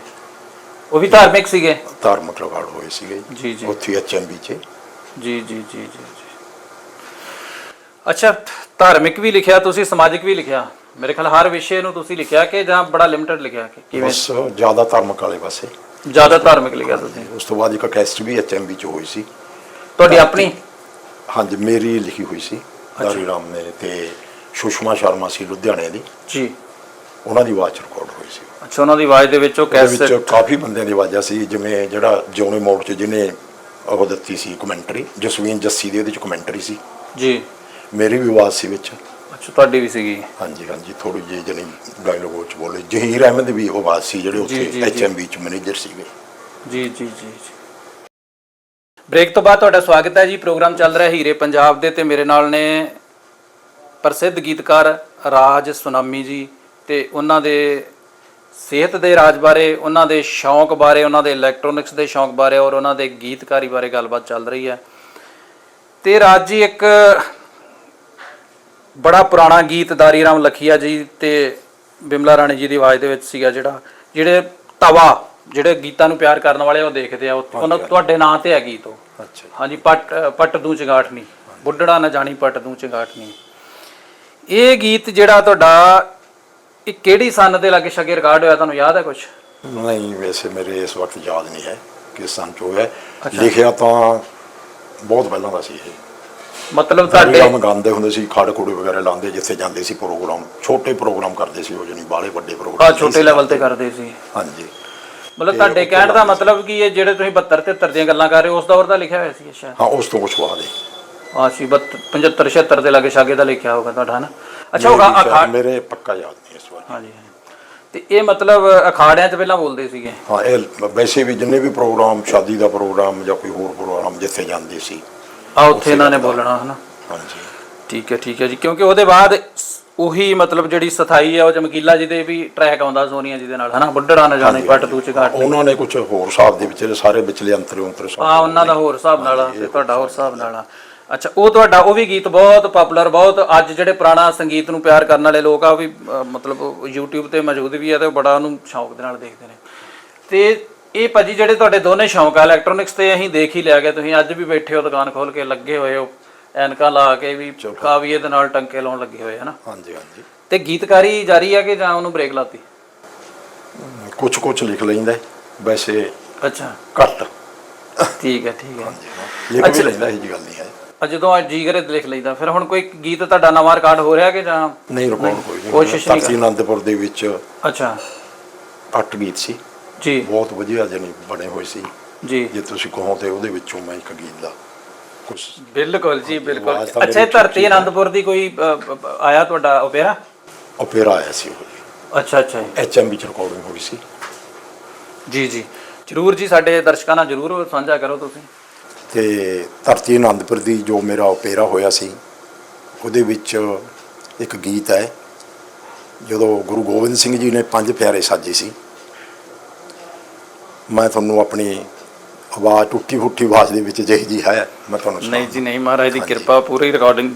ਉਹ ਵੀ ਧਾਰਮਿਕ ਸੀਗੇ? ਧਾਰਮਿਕ ਰਿਕਾਰਡ ਹੋਏ ਸੀਗੇ। ਜੀ, ਜੀ। ਉੱਥੇ ਐਚਐਮਬੀ ਚ। ਜੀ ਜੀ ਜੀ ਜੀ। ਅੱਛਾ ਧਾਰਮਿਕ ਵੀ ਲਿਖਿਆ ਤੁਸੀਂ ਸਮਾਜਿਕ ਵੀ ਲਿਖਿਆ। ਮੇਰੇ ਖਿਆਲ ਹਰ ਵਿਸ਼ੇ ਨੂੰ ਤੁਸੀਂ ਲਿਖਿਆ ਕਿ ਜਾਂ ਬੜਾ ਲਿਮਟਿਡ ਲਿਖਿਆ ਕਿ ਕਿਵੇਂ? ਬਸ ਜ਼ਿਆਦਾ ਧਾਰਮਿਕ ਵਾਲੇ ਪਾਸੇ। ਜ਼ਿਆਦਾ ਧਾਰਮਿਕ ਲਿਖਿਆ ਤੁਸੀਂ। ਉਸ ਤੋਂ ਬਾਅਦ ਇੱਕ ਕੈਸਟ ਵੀ ਐਚਐਮਬੀ ਚ ਹੋਈ ਸੀ। ਤੁਹਾਡੀ ਆਪਣੀ? ਹਾਂਜੀ ਮੇਰੀ ਲਿਖੀ ਹੋਈ ਸੀ। ਦਾਰੀ ਰਾਮ ਨੇ ਤੇ ਸੁਸ਼ਮਾ ਸ਼ਰਮਾ ਸੀ ਲੁਧਿਆਣੇ ਦੀ। ਜੀ। ਉਹਨਾਂ ਦੀ ਆਵਾਜ਼ ਰਿਕਾਰਡ ਹੋਈ ਸੀ। ਅੱਛਾ ਉਹਨਾਂ ਦੀ ਆਵਾਜ਼ ਦੇ ਵਿੱਚ ਉਹ ਕੈਸਟ ਵਿੱਚ ਕਾਫੀ ਬੰਦਿਆਂ ਦੀ ਆਵਾਜ਼ਾਂ ਸੀ ਜਿਵੇਂ ਜਿਹੜਾ ਜਿਉਣੇ ਮੋੜ 'ਚ ਜਿਹਨੇ ਉਹ ਦਿੱਤੀ ਸੀ ਕਮੈਂਟਰੀ ਜਸਵੀਨ ਜੱਸੀ ਦੀ ਉਹਦੇ 'ਚ ਕਮੈਂਟਰੀ ਸੀ। ਜੀ। ਮੇਰੀ ਵੀ ਆਵਾਜ਼ ਸੀ ਵਿੱਚ। ਅੱਛਾ ਤੁਹਾਡੀ ਵੀ ਸੀਗੀ। ਹਾਂਜੀ ਹਾਂਜੀ ਥੋੜੀ ਜਿਹੀ ਜਣੀ ਡਾਇਲੋਗ ਵਿੱਚ ਬੋਲੇ। ਜਹੀਰ ਅਹਿਮਦ ਵੀ ਆਵਾਜ਼ ਸੀ ਜਿਹੜੇ ਉੱਥੇ। ਐਚਐਮਬੀ 'ਚ ਮੈਨੇਜਰ ਸੀਗੇ। ਜੀ ਜੀ ਜੀ ਬ੍ਰੇਕ ਤੋਂ ਬਾਅਦ ਤੁਹਾਡਾ ਸਵਾਗਤ ਹੈ ਜੀ। ਪ੍ਰੋਗਰਾਮ ਚੱਲ ਰਿਹਾ ਹੀਰੇ ਪੰਜਾਬ ਦੇ ਤੇ ਮੇਰੇ ਨਾਲ ਨੇ ਪ੍ਰਸਿੱਧ ਗੀਤਕਾਰ ਰਾਜ ਸੁਨਾਮੀ ਜੀ ਤੇ ਉਹਨਾਂ ਦੇ ਸਿਹਤ ਦੇ ਰਾਜ ਬਾਰੇ ਉਹਨਾਂ ਦੇ ਸ਼ੌਂਕ ਬਾਰੇ ਉਹਨਾਂ ਦੇ ਇਲੈਕਟ੍ਰੋਨਿਕਸ ਦੇ ਸ਼ੌਂਕ ਬਾਰੇ ਔਰ ਉਹਨਾਂ ਦੇ ਗੀਤਕਾਰੀ ਬਾਰੇ ਗੱਲਬਾਤ ਚੱਲ ਰਹੀ ਹੈ। ਤੇ ਰਾਜ ਜੀ ਇੱਕ ਬੜਾ ਪੁਰਾਣਾ ਗੀਤ ਦਾਰੀ ਰਾਮ ਲਖੀਆ ਜੀ ਤੇ ਬਿਮਲਾ ਰਾਣੀ ਜੀ ਦੀ ਆਵਾਜ਼ ਦੇ ਵਿੱਚ ਸੀਗਾ ਜਿਹੜਾ ਜਿਹੜੇ ਤਵਾ ਜਿਹੜੇ ਗੀਤਾਂ ਨੂੰ ਪਿਆਰ ਕਰਨ ਵਾਲੇ ਉਹ ਦੇਖਦੇ ਆ ਉਹ- ਉਹਨਾਂ ਤੁਹਾਡੇ ਨਾਂ ਤੇ ਹੈ ਗੀਤ ਉਹ। ਅੱਛਾ ਹਾਂਜੀ ਪੱਟ ਪੱਟ ਦੂੰ ਚੰਗਾਠ ਨਹੀਂ ਬੁੱਢੜਾ ਨਾ ਜਾਣੀ ਪੱਟ ਦੂੰ ਚੰਗਾਠ ਨਹੀਂ ਇਹ ਗੀਤ ਜਿਹੜਾ ਤੁਹਾਡਾ ਇਹ ਕਿਹੜੀ ਸੰਨ ਦੇ ਲਾਗੇ ਛਾਗੇ ਰਿਕਾਰਡ ਹੋਇਆ ਤੁਹਾਨੂੰ ਯਾਦ ਹੈ ਕੁਝ ਨਹੀਂ ਵੈਸੇ ਮੇਰੇ ਇਸ ਵਕਤ ਯਾਦ ਨਹੀਂ ਹੈ ਕਿਸ ਸੰਨ 'ਚ ਹੋਇਆ। ਲਿਖਿਆ ਤਾਂ ਬਹੁਤ ਪਹਿਲਾਂ ਦਾ ਸੀ ਇਹ। ਮਤਲਬ ਤੁਹਾਡੇ ਕੰਮ ਗਾਉਂਦੇ ਹੁੰਦੇ ਸੀ ਖਾੜੇ ਖੂੜੇ ਵਗੈਰਾ ਲਾਉਂਦੇ ਜਿੱਥੇ ਜਾਂਦੇ ਸੀ ਪ੍ਰੋਗਰਾਮ ਛੋਟੇ ਪ੍ਰੋਗਰਾਮ ਕਰਦੇ ਸੀ ਉਹ ਜਣੀ ਬਾਲੇ ਵੱਡੇ ਆ ਪ੍ਰੋਗਰਾਮ ਛੋਟੇ ਲੈਵਲ ਤੇ ਕਰਦੇ ਸੀ। ਹਾਂਜੀ। ਮਤਲਬ ਤੁਹਾਡੇ ਕਹਿਣ ਦਾ ਮਤਲਬ ਕੀ ਇਹ ਜਿਹੜੇ ਤੁਸੀਂ 72 73 ਦੀਆਂ ਗੱਲਾਂ ਕਰ ਰਹੇ ਹੋ ਉਸ ਦੌਰ ਦਾ ਲਿਖਿਆ ਹੋਇਆ ਸੀ ਸ਼ਾਇਦ ਹਾਂ ਉਸ ਤੋਂ ਕੁਛ ਬਾਅਦ ਹੈ। ਆ ਸੀ 75 76 ਦੇ ਲਾਗੇ ਛਾਗੇ ਦਾ ਲਿਖਿਆ ਹੋਗਾ ਤੁਹਾਡਾ ਹਨਾ? ਅੱਛਾ ਹੋਗਾ ਅਖਾੜ ਮੇਰੇ ਪੱਕਾ ਯਾਦ ਨਹੀਂ ਇਸ ਵਾਰ। ਹਾਂਜੀ ਹਾਂਜੀ। ਤੇ ਇਹ ਮਤਲਬ ਅਖਾੜਿਆਂ 'ਚ ਪਹਿਲਾਂ ਬੋਲਦੇ ਸੀਗੇ? ਹਾਂ ਇਹ ਵੈਸੇ ਵੀ ਜਿੰਨੇ ਵੀ ਪ੍ਰੋਗਰਾਮ ਸ਼ਾਦੀ ਦਾ ਪ੍ਰੋਗਰਾਮ ਜਾਂ ਕੋਈ ਹੋਰ ਪ੍ਰੋਗਰਾਮ ਜਿੱਥੇ ਜਾਂਦੇ ਸੀ ਆ ਉੱਥੇ ਇਹਨਾਂ ਨੇ ਬੋਲਣਾ ਹਨਾ? ਹਾਂਜੀ। ਠੀਕ ਹੈ ਠੀਕ ਹੈ ਜੀ। ਕਿਉਂਕਿ ਉਹਦੇ ਬਾਅਦ ਉਹੀ ਮਤਲਬ ਜਿਹੜੀ ਸਥਾਈ ਹੈ ਉਹ ਚਮਕੀਲਾ ਜੀ ਦੇ ਵੀ ਟਰੈਕ ਆਉਂਦਾ ਸੋਨੀਆ ਜੀ ਦੇ ਨਾਲ ਹਨਾ? ਬੁੱਢੜਾ ਨਾ ਜਾਣੇ ਪੱਟ ਤੂੰ ਚਗਾਟ ਉਹਨਾਂ ਨੇ ਕੁਝ ਹੋਰ ਹਿਸਾਬ ਦੇ ਵਿੱਚ ਸਾਰੇ ਵਿਚਲੇ ਅੰਤਰੇ ਅੰਤਰੇ ਆ ਉਹਨਾਂ ਦਾ ਹੋਰ ਹਿਸਾਬ ਨਾਲ ਆ ਤੇ ਤੁਹਾਡਾ ਹੋਰ ਹਿਸਾਬ ਨਾਲ ਆ। ਅੱਛਾ ਉਹ ਤੁਹਾਡਾ ਉਹ ਵੀ ਗੀਤ ਬਹੁਤ ਪਪੂਲਰ ਬਹੁਤ ਅੱਜ ਜਿਹੜੇ ਪੁਰਾਣਾ ਸੰਗੀਤ ਨੂੰ ਪਿਆਰ ਕਰਨ ਵਾਲੇ ਲੋਕ ਆ ਉਹ ਵੀ ਮਤਲਬ YouTube ਤੇ ਮੌਜੂਦ ਵੀ ਆ ਤੇ ਬੜਾ ਉਹਨੂੰ ਸ਼ੌਂਕ ਦੇ ਨਾਲ ਦੇਖਦੇ ਨੇ। ਤੇ ਇਹ ਭਾਜੀ ਜਿਹੜੇ ਤੁਹਾਡੇ ਦੋਨੇ ਸ਼ੌਂਕ ਆ ਇਲੈਕਟ੍ਰੋਨਿਕਸ ਤੇ ਅਸੀਂ ਦੇਖ ਹੀ ਲਿਆ ਗਿਆ ਤੁਸੀਂ ਅੱਜ ਵੀ ਬੈਠੇ ਹੋ ਦੁਕਾਨ ਖੋਲ ਕੇ ਲੱਗੇ ਹੋਏ ਹੋ ਐਨਕਾਂ ਲਾ ਕੇ ਵੀ ਕਾਵੀਏ ਦੇ ਨਾਲ ਟੰਕੇ ਲਾਉਣ ਲੱਗੇ ਹੋਏ ਹਨਾ? ਹਾਂਜੀ ਹਾਂਜੀ। ਤੇ ਗੀਤਕਾਰੀ ਜਾਰੀ ਆ ਕਿ ਜਾਂ ਉਹਨੂੰ ਬ੍ਰੇਕ ਲਾਤੀ? ਕੁਝ ਕੁਝ ਲਿਖ ਲੈਂਦਾ ਵੈਸੇ ਅੱਛਾ। ਘੱਟ। ਠੀਕ ਹੈ ਠੀਕ ਹੈ। ਲਿਖ ਵੀ ਲੈਂਦਾ ਇਹ ਜੀ ਗੱਲ ਨਹੀਂ ਹੈ। ਜਦੋਂ ਆ ਜੀ ਕਰੇ ਤੇ ਲਿਖ ਲਈਦਾ ਫਿਰ ਹੁਣ ਕੋਈ ਗੀਤ ਤੁਹਾਡਾ ਨਵਾਂ ਰਿਕਾਰਡ ਹੋ ਰਿਹਾ ਕਿ ਜਾਂ ਨਹੀਂ ਰਿਕਾਰਡ ਕੋਈ ਨਹੀਂ। ਕੋਸ਼ਿਸ਼ ਨਹੀਂ ਧਰਤੀ ਆਨੰਦਪੁਰ ਦੇ ਵਿੱਚ ਅੱਛਾ। ਅੱਠ ਗੀਤ ਸੀ। ਜੀ। ਬਹੁਤ ਵਧੀਆ ਜਣੀ ਬਣੇ ਹੋਏ ਸੀ। ਜੀ। ਜੇ ਤੁਸੀਂ ਕਹੋ ਤੇ ਉਹਦੇ ਵਿੱਚੋਂ ਮੈਂ ਇੱਕ ਗੀਤ ਦਾ ਕੁਝ ਬਿਲਕੁਲ ਜੀ ਬਿਲਕੁਲ। ਅੱਛਾ ਧਰਤੀ ਆਨੰਦਪੁਰ ਦੀ ਕੋਈ ਆਇਆ ਤੁਹਾਡਾ ਓਪੇਰਾ ਓਪੇਰਾ ਆਇਆ ਸੀ ਉਹ ਅੱਛਾ ਅੱਛਾ ਜੀ। ਐਚਐਮਬੀ ਚ ਰਿਕਾਰਡਿੰਗ ਹੋਈ ਸੀ। ਜੀ ਜੀ। ਜਰੂਰ ਜੀ ਸਾਡੇ ਦਰਸ਼ਕਾਂ ਨਾਲ ਜਰੂਰ ਸਾਂਝਾ ਕਰੋ ਤੁਸੀਂ। ਤੇ ਧਰਤੀ ਆਨੰਦਪੁਰ ਦੀ ਜੋ ਮੇਰਾ ਓਪੇਰਾ ਹੋਇਆ ਸੀ ਉਹਦੇ ਵਿੱਚ ਇੱਕ ਗੀਤ ਹੈ। ਜਦੋਂ ਗੁਰੂ ਗੋਬਿੰਦ ਸਿੰਘ ਜੀ ਨੇ ਪੰਜ ਪਿਆਰੇ ਸਾਜੇ ਸੀ। ਮੈਂ ਤੁਹਾਨੂੰ ਆਪਣੀ ਆਵਾਜ਼ ਟੁੱਟੀ ਫੁੱਟੀ ਆਵਾਜ਼ ਦੇ ਵਿੱਚ ਜਿਹੀ ਜੀ ਹੈ ਮੈਂ ਤੁਹਾਨੂੰ ਨਹੀਂ। ਜੀ ਨਹੀਂ ਮਹਾਰਾਜ ਦੀ। ਕਿਰਪਾ ਪੂਰੀ ਰਿਕਾਰਡਿੰਗ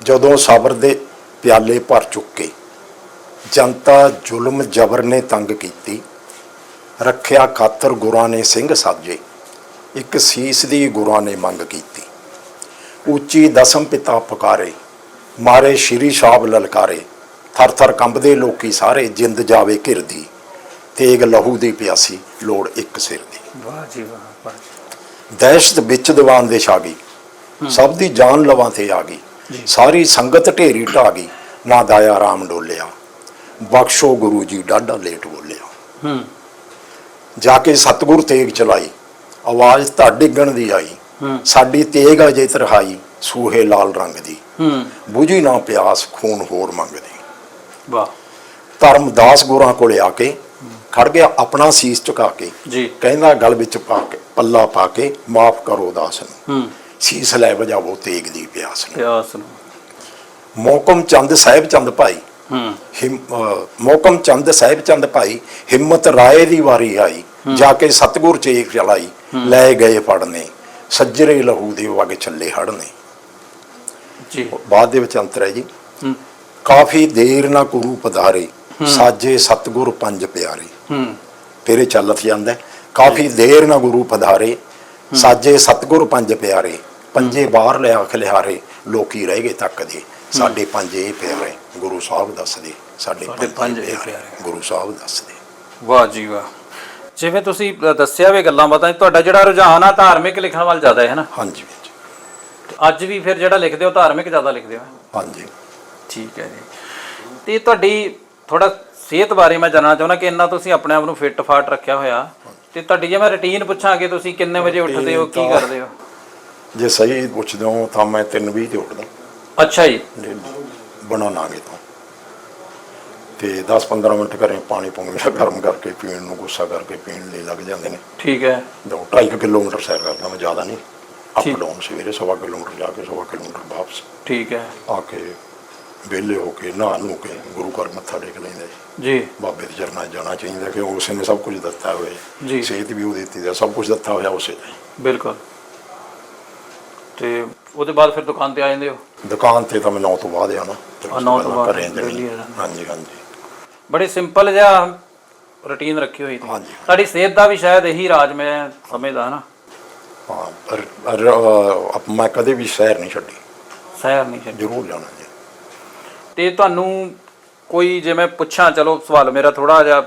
ਜਦੋਂ ਸਬਰ ਦੇ ਪਿਆਲੇ ਭਰ ਚੁੱਕੇ ਜਨਤਾ ਜ਼ੁਲਮ ਜਬਰ ਨੇ ਤੰਗ ਕੀਤੀ ਰੱਖਿਆ ਖਾਤਰ ਗੁਰਾਂ ਨੇ ਸਿੰਘ ਸਾਜੇ ਇੱਕ ਸੀਸ ਦੀ ਗੁਰਾਂ ਨੇ ਮੰਗ ਕੀਤੀ ਉੱਚੀ ਦਸਮ ਪਿਤਾ ਪੁਕਾਰੇ ਮਾਰੇ ਸ਼੍ਰੀ ਸ਼ਾਬ ਲਲਕਾਰੇ ਥਰ ਥਰ ਕੰਬਦੇ ਲੋਕੀ ਸਾਰੇ ਜਿੰਦ ਜਾਵੇ ਘਿਰਦੀ ਤੇਗ ਲਹੂ ਦੀ ਪਿਆਸੀ ਲੋੜ ਇੱਕ ਸਿਰ ਦੀ। ਵਾਹ ਜੀ ਵਾਹ ਵਾਹ। ਦਹਿਸ਼ਤ ਵਿੱਚ ਦੀਵਾਨ ਦੇ ਛਾ ਗਈ। ਸਭ ਦੀ ਜਾਨ ਲਵਾਂ ਤੇ ਆ ਗਈ। ਸਾਰੀ ਸੰਗਤ ਢੇਰੀ ਢਾ ਗਈ। ਨਾ ਦਾਇਆ ਰਾਮ ਡੋਲਿਆ। ਬਖਸ਼ੋ ਗੁਰੂ ਜੀ ਡਾਢਾ ਲੇਟ ਬੋਲਿਆ। ਹੂੰ। ਜਾ ਕੇ ਸਤਗੁਰ ਤੇਗ ਚਲਾਈ। ਆਵਾਜ਼ ਧੜ ਡਿੱਗਣ ਦੀ ਆਈ। ਸਾਡੀ ਤੇਗ ਅਜੇ ਤਰਹਾਈ ਸੂਹੇ ਲਾਲ ਰੰਗ ਦੀ। ਹੂੰ। ਬੁਝੀ ਨਾ ਪਿਆਸ ਖੂਨ ਹੋਰ ਮੰਗਦੀ। ਵਾਹ। ਧਰਮਦਾਸ ਗੁਰਾਂ ਕੋਲੇ ਆ ਕੇ ਖੜ ਗਿਆ ਆਪਣਾ ਸੀਸ ਝੁਕਾ ਕੇ ਜੀ। ਕਹਿੰਦਾ ਗਲ ਵਿੱਚ ਪਾ ਕੇ ਪੱਲਾ ਪਾ ਕੇ ਮਾਫ ਕਰੋ ਦਾਸ ਨੂੰ। ਹੂੰ। ਸੀਸ ਲੈ ਵਜਾਵੋ ਤੇਗ ਦੀ ਪਿਆਸ ਨੂੰ। ਪਿਆਸ ਨੂੰ। ਮੋਕਮ ਚੰਦ ਸਾਹਿਬ ਚੰਦ ਭਾਈ। ਹੂੰ। ਮੋਕਮ ਚੰਦ ਸਾਹਿਬ ਚੰਦ ਭਾਈ ਹਿੰਮਤ ਰਾਏ ਦੀ ਵਾਰੀ ਆਈ। ਜਾ ਕੇ ਸਤਗੁਰ ਚੇਕ ਚਲਾਈ। ਲੈ ਗਏ ਫੜਨੇ ਸੱਜਰੇ ਲਹੂ ਦੇ ਵਗ ਚੱਲੇ ਹੜਨੇ ਜੀ। ਬਾਅਦ ਦੇ ਵਿੱਚ ਅੰਤਰ ਹੈ ਜੀ। ਕਾਫੀ ਦੇਰ ਨਾ ਗੁਰੂ ਪਧਾਰੇ। ਸਾਜੇ ਸਤਗੁਰ ਪੰਜ ਪਿਆਰੇ। ਹੂੰ। ਇਹ ਚੱਲਤ ਜਾਂਦਾ। ਕਾਫੀ ਦੇਰ ਨਾ ਗੁਰੂ ਪਧਾਰੇ। ਸਾਜੇ ਸਤਗੁਰ ਪੰਜ ਪਿਆਰੇ। ਪੰਜੇ ਬਾਹਰ ਲਿਆ ਖਲਿਹਾਰੇ ਲੋਕੀ ਰਹਿ ਗਏ ਤੱਕਦੇ ਸਾਡੇ ਪੰਜ ਇਹ ਪਿਆਰੇ। ਗੁਰੂ ਸਾਹਿਬ ਦੱਸਦੇ ਸਾਡੇ ਪੰਜ ਇਹ ਪਿਆਰੇ। ਗੁਰੂ ਸਾਹਿਬ ਦੱਸਦੇ ਵਾਹ ਜੀ ਵਾਹ। ਜਿਵੇਂ ਤੁਸੀਂ ਦੱਸਿਆ ਵੇ ਗੱਲਾਂ ਬਾਤਾਂ ਤੁਹਾਡਾ ਜਿਹੜਾ ਰੁਝਾਨ ਆ ਧਾਰਮਿਕ ਲਿਖਣ ਵੱਲ ਜ਼ਿਆਦਾ ਹੈ ਨਾ? ਹਾਂਜੀ ਅੱਜ ਵੀ ਫਿਰ ਜਿਹੜਾ ਲਿਖਦੇ ਹੋ ਧਾਰਮਿਕ ਜ਼ਿਆਦਾ ਲਿਖਦੇ ਹੋ? ਹਾਂਜੀ। ਠੀਕ ਹੈ ਜੀ। ਤੇ ਤੁਹਾਡੀ ਥੋੜਾ ਸਿਹਤ ਬਾਰੇ ਮੈਂ ਜਾਣਨਾ ਚਾਹੁੰਦਾ ਕਿ ਇੰਨਾ ਤੁਸੀਂ ਆਪਣੇ ਆਪ ਨੂੰ ਫਿੱਟ ਫਾਟ ਰੱਖਿਆ ਹੋਇਆ। ਤੇ ਤੁਹਾਡੀ ਜੇ ਮੈਂ ਰੁਟੀਨ ਪੁੱਛਾਂ ਕਿ ਤੁਸੀਂ ਕਿੰਨੇ ਵਜੇ ਉੱਠਦੇ ਹੋ ਕੀ ਕਰਦੇ ਹੋ? ਜੇ ਸਹੀ ਪੁੱਛਦੇ ਹੋ ਤਾਂ ਮੈਂ 3:20 ਤੇ ਉੱਠਦਾ। ਅੱਛਾ ਜੀ। ਬਣਾਉਣਾਗੇ ਤੋਂ। ਤੇ 10-15 ਮਿੰਟ ਕਰੇ ਪਾਣੀ ਪੂਣੀ ਦਾ ਗਰਮ ਕਰਕੇ ਪੀਣ ਨੂੰ ਗੁੱਸਾ ਕਰਕੇ ਪੀਣ ਲਈ ਲੱਗ ਜਾਂਦੇ ਨੇ। ਠੀਕ ਹੈ। ਦੋ 2.5 ਕਿਲੋਮੀਟਰ ਸੈਰ ਕਰਦਾ ਮੈਂ ਜ਼ਿਆਦਾ ਨਹੀਂ। ਅਪ। ਡਾਊਨ ਸਵੇਰੇ ਸਵਾ ਕਿਲੋਮੀਟਰ ਜਾ ਕੇ ਸਵਾ ਕਿਲੋਮੀਟਰ ਵਾਪਸ। ਠੀਕ ਹੈ। ਆ ਕੇ ਵਿਹਲੇ ਹੋ ਕੇ ਨਹਾ ਨੂੰ ਕੇ ਗੁਰੂ ਘਰ ਮੱਥਾ ਟੇਕ ਲੈਂਦੇ। ਜੀ। ਬਾਬੇ ਦੇ ਚਰਨਾਂ 'ਚ ਜਾਣਾ ਚਾਹੀਦਾ ਕਿ ਉਸੇ ਨੇ ਸਭ ਕੁਝ ਦਿੱਤਾ ਜੀ। ਹੋਇਆ ਸਿਹਤ ਵੀ ਉਹ ਦਿੱਤੀ ਦਾ ਸਭ ਕੁਝ ਦਿੱਤਾ ਹੋਇਆ ਉਸੇ ਨੇ ਬਿਲਕੁਲ। ਤੇ ਉਹਦੇ ਬਾਅਦ ਫਿਰ ਦੁਕਾਨ ਤੇ ਆ ਜਾਂਦੇ ਹੋ? ਦੁਕਾਨ ਤੇ ਤਾਂ ਮੈਂ 9 ਤੋਂ ਬਾਅਦ ਆਣਾ ਹਾਂ, ਨੌ ਤੋਂ ਬਾਅਦ। ਹਾਂਜੀ ਹਾਂਜੀ। ਬੜੀ ਸਿੰਪਲ ਜਿਹਾ ਰੁਟੀਨ ਰੱਖੀ ਹੋਈ ਹਾਂਜੀ। ਤੁਹਾਡੀ ਸਿਹਤ ਦਾ ਵੀ ਸ਼ਾਇਦ ਇਹੀ ਰਾਜ ਮੈਂ ਸਮਝਦਾ ਨਾ ਹਾਂ ਪਰ ਮੈਂ ਕਦੇ ਵੀ ਸੈਰ ਨਹੀਂ ਛੱਡੀ। ਸਹਿਰ ਨਹੀਂ ਛੱਡੀ। ਜ਼ਰੂਰ ਜਾਣਾ। ਜੀ ਤੇ ਤੁਹਾਨੂੰ ਕੋਈ ਜੇ ਮੈਂ ਪੁੱਛਾਂ ਚਲੋ ਸਵਾਲ ਮੇਰਾ ਥੋੜਾ ਜਿਹਾ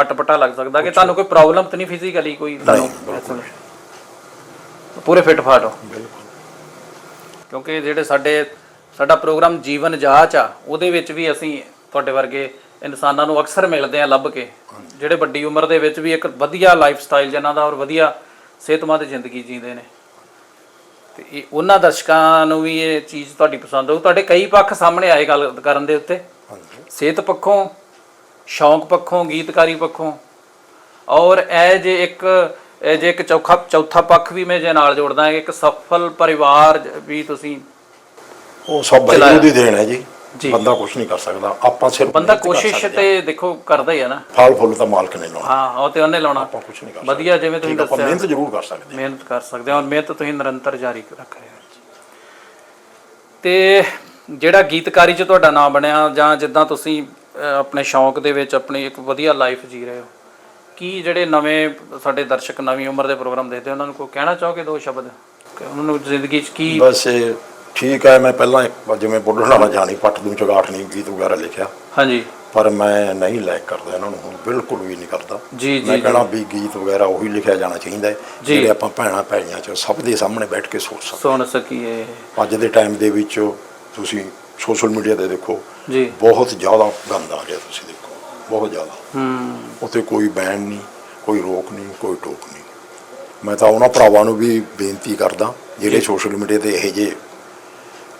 ਅਟਪਟਾ ਲੱਗ ਸਕਦਾ ਕਿ ਤੁਹਾਨੂੰ ਕੋਈ ਪ੍ਰੋਬਲਮ ਤਾਂ ਨਹੀਂ ਫਿਜ਼ੀਕਲੀ ਕੋਈ ਤੁਹਾਨੂੰ ਬਿਲਕੁਲ। ਪੂਰੇ ਫਿੱਟ ਫਾਟ ਹੋ। ਬਿਲਕੁਲ। ਕਿਉਂਕਿ ਜਿਹੜੇ ਸਾਡੇ ਸਾਡਾ ਪ੍ਰੋਗਰਾਮ ਜੀਵਨ ਜਾਂਚ ਆ ਉਹਦੇ ਵਿੱਚ ਵੀ ਅਸੀਂ ਤੁਹਾਡੇ ਵਰਗੇ ਇਨਸਾਨਾਂ ਨੂੰ ਅਕਸਰ ਮਿਲਦੇ ਆ ਲੱਭ ਕੇ। ਜਿਹੜੇ ਵੱਡੀ ਉਮਰ ਦੇ ਵਿੱਚ ਵੀ ਇੱਕ ਵਧੀਆ ਲਾਈਫ ਸਟਾਈਲ ਜਿਨ੍ਹਾਂ ਦਾ ਔਰ ਵਧੀਆ ਸਿਹਤਮੰਦ ਜ਼ਿੰਦਗੀ ਜੀਂਦੇ ਨੇ। ਤੇ ਇਹ ਉਹਨਾਂ ਦਰਸ਼ਕਾਂ ਨੂੰ ਵੀ ਇਹ ਚੀਜ਼ ਤੁਹਾਡੀ ਪਸੰਦ ਹੋਊ। ਤੁਹਾਡੇ ਕਈ ਪੱਖ ਸਾਹਮਣੇ ਆਏ ਗੱਲ ਕਰਨ ਦੇ ਉੱਤੇ। ਸਿਹਤ ਪੱਖੋਂ ਸ਼ੌਂਕ ਪੱਖੋਂ ਗੀਤਕਾਰੀ ਪੱਖੋਂ। ਔਰ ਇਹ ਜੇ ਇੱਕ ਇਹ ਜੇ ਇੱਕ ਚੌਥਾ ਚੌਥਾ ਪੱਖ ਵੀ ਮੈਂ ਜੇ ਨਾਲ ਜੋੜਦਾ ਇੱਕ ਸਫਲ ਪਰਿਵਾਰ ਵੀ ਤੁਸੀਂ ਉਹ ਸਭ। ਵਾਹਿਗੁਰੂ ਦੀ ਦੇਣ ਹੈ ਜੀ। ਜੀ। ਬੰਦਾ ਕੁਝ ਨਹੀਂ ਕਰ ਸਕਦਾ। ਆਪਾਂ ਸਿਰਫ ਬੰਦਾ ਮਿਹਨਤ ਕਰ ਕੋਸ਼ਿਸ਼ ਸਕਦੇ ਤੇ ਦੇਖੋ ਕਰਦਾ ਹੀ ਆ ਨਾ। ਹਾਂ। ਫਲ ਫੁੱਲ ਤਾਂ ਮਾਲਕ ਨੇ ਲਾਉਣਾ। ਹਾਂ ਉਹ ਤੇ ਉਹਨੇ ਲਾਉਣਾ। ਆਪਾਂ ਕੁਝ ਨਹੀਂ ਕਰ ਸਕਦੇ। ਵਧੀਆ ਜਿਵੇਂ ਤੁਸੀਂ ਠੀਕ ਆ, ਆਪਾਂ ਦੱਸਿਆ। ਮਿਹਨਤ ਜ਼ਰੂਰ ਕਰ ਸਕਦੇ ਹਾਂ। ਮਿਹਨਤ ਕਰ ਸਕਦੇ ਹੋ ਔਰ ਮਿਹਨਤ ਤੁਸੀਂ ਨਿਰੰਤਰ ਜਾਰੀ ਰੱਖ ਰਹੇ ਹੋ। ਤੇ ਜਿਹੜਾ ਗੀਤਕਾਰੀ ਚ ਤੁਹਾਡਾ ਨਾਮ ਬਣਿਆ ਜਾਂ ਜਿੱਦਾਂ ਤੁਸੀਂ ਅਹ, ਆਪਣੇ ਸ਼ੌਂਕ ਦੇ ਵਿੱਚ ਆਪਣੀ ਇੱਕ ਵਧੀਆ ਲਾਈਫ ਜੀ ਰਹੇ ਹੋ ਕੀ ਜਿਹੜੇ ਨਵੇਂ ਸਾਡੇ ਦਰਸ਼ਕ ਨਵੀਂ ਉਮਰ ਦੇ ਪ੍ਰੋਗਰਾਮ ਦੇਖਦੇ ਉਹਨਾਂ ਨੂੰ ਕੋਈ ਕਹਿਣਾ ਚਾਹੋਗੇ ਦੋ ਸ਼ਬਦ? ਕਿ ਉਹਨਾਂ ਨੂੰ ਜ਼ਿੰਦਗੀ 'ਚ ਕੀ ਬਸ ਇਹ ਠੀਕ ਹੈ ਮੈਂ ਪਹਿਲਾਂ ਜਿਵੇਂ ਬੋਲਣ ਵਾਲਾ ਜਾਣੀ ਪੱਟ ਦੂੰ ਚਗਾਠ ਨਹੀਂ ਗੀਤ ਵਗੈਰਾ ਲਿਖਿਆ। ਹਾਂਜੀ। ਪਰ ਮੈਂ ਨਹੀਂ ਲਾਇਕ ਕਰਦਾ ਇਹਨਾਂ ਨੂੰ ਬਿਲਕੁਲ ਵੀ ਨਹੀਂ ਕਰਦਾ। ਜੀ, ਜੀ, ਮੈਂ ਜੀ। ਕਹਣਾ ਵੀ ਗੀਤ ਵਗੈਰਾ ਉਹੀ ਲਿਖਿਆ ਜਾਣਾ ਚਾਹੀਦਾ ਹੈ। ਜਿਹੜੇ ਆਪਾਂ ਭੈਣਾਂ ਭੈਣੀਆਂ ਚ ਸਭ ਦੇ ਸਾਹਮਣੇ ਬੈਠ ਕੇ ਸੋਚ ਸਕਦੇ ਸੁਣ ਸਕੀਏ। ਅੱਜ ਦੇ ਟਾਈਮ ਦੇ ਵਿੱਚ ਤੁਸੀਂ ਸੋਸ਼ਲ ਮੀਡੀਆ ਤੇ ਦੇਖੋ ਜੀ। ਬਹੁਤ ਜ਼ਿਆਦਾ ਗੰਦ ਆ ਰਿਹਾ ਤੁਸੀਂ ਦੇਖੋ ਬਹੁਤ ਜ਼ਿਆਦਾ। ਹੂੰ। ਉੱਥੇ ਕੋਈ ਬੈਨ ਨਹੀਂ ਕੋਈ ਰੋਕ ਨਹੀਂ ਕੋਈ ਟੋਕ ਨਹੀਂ। ਮੈਂ ਤਾਂ ਉਹਨਾਂ ਭਰਾਵਾਂ ਨੂੰ ਵੀ ਬੇਨਤੀ ਕਰਦਾ ਜਿਹੜੇ ਸੋਸ਼ਲ ਮੀਡੀਆ ਤੇ ਇਹ ਜੇ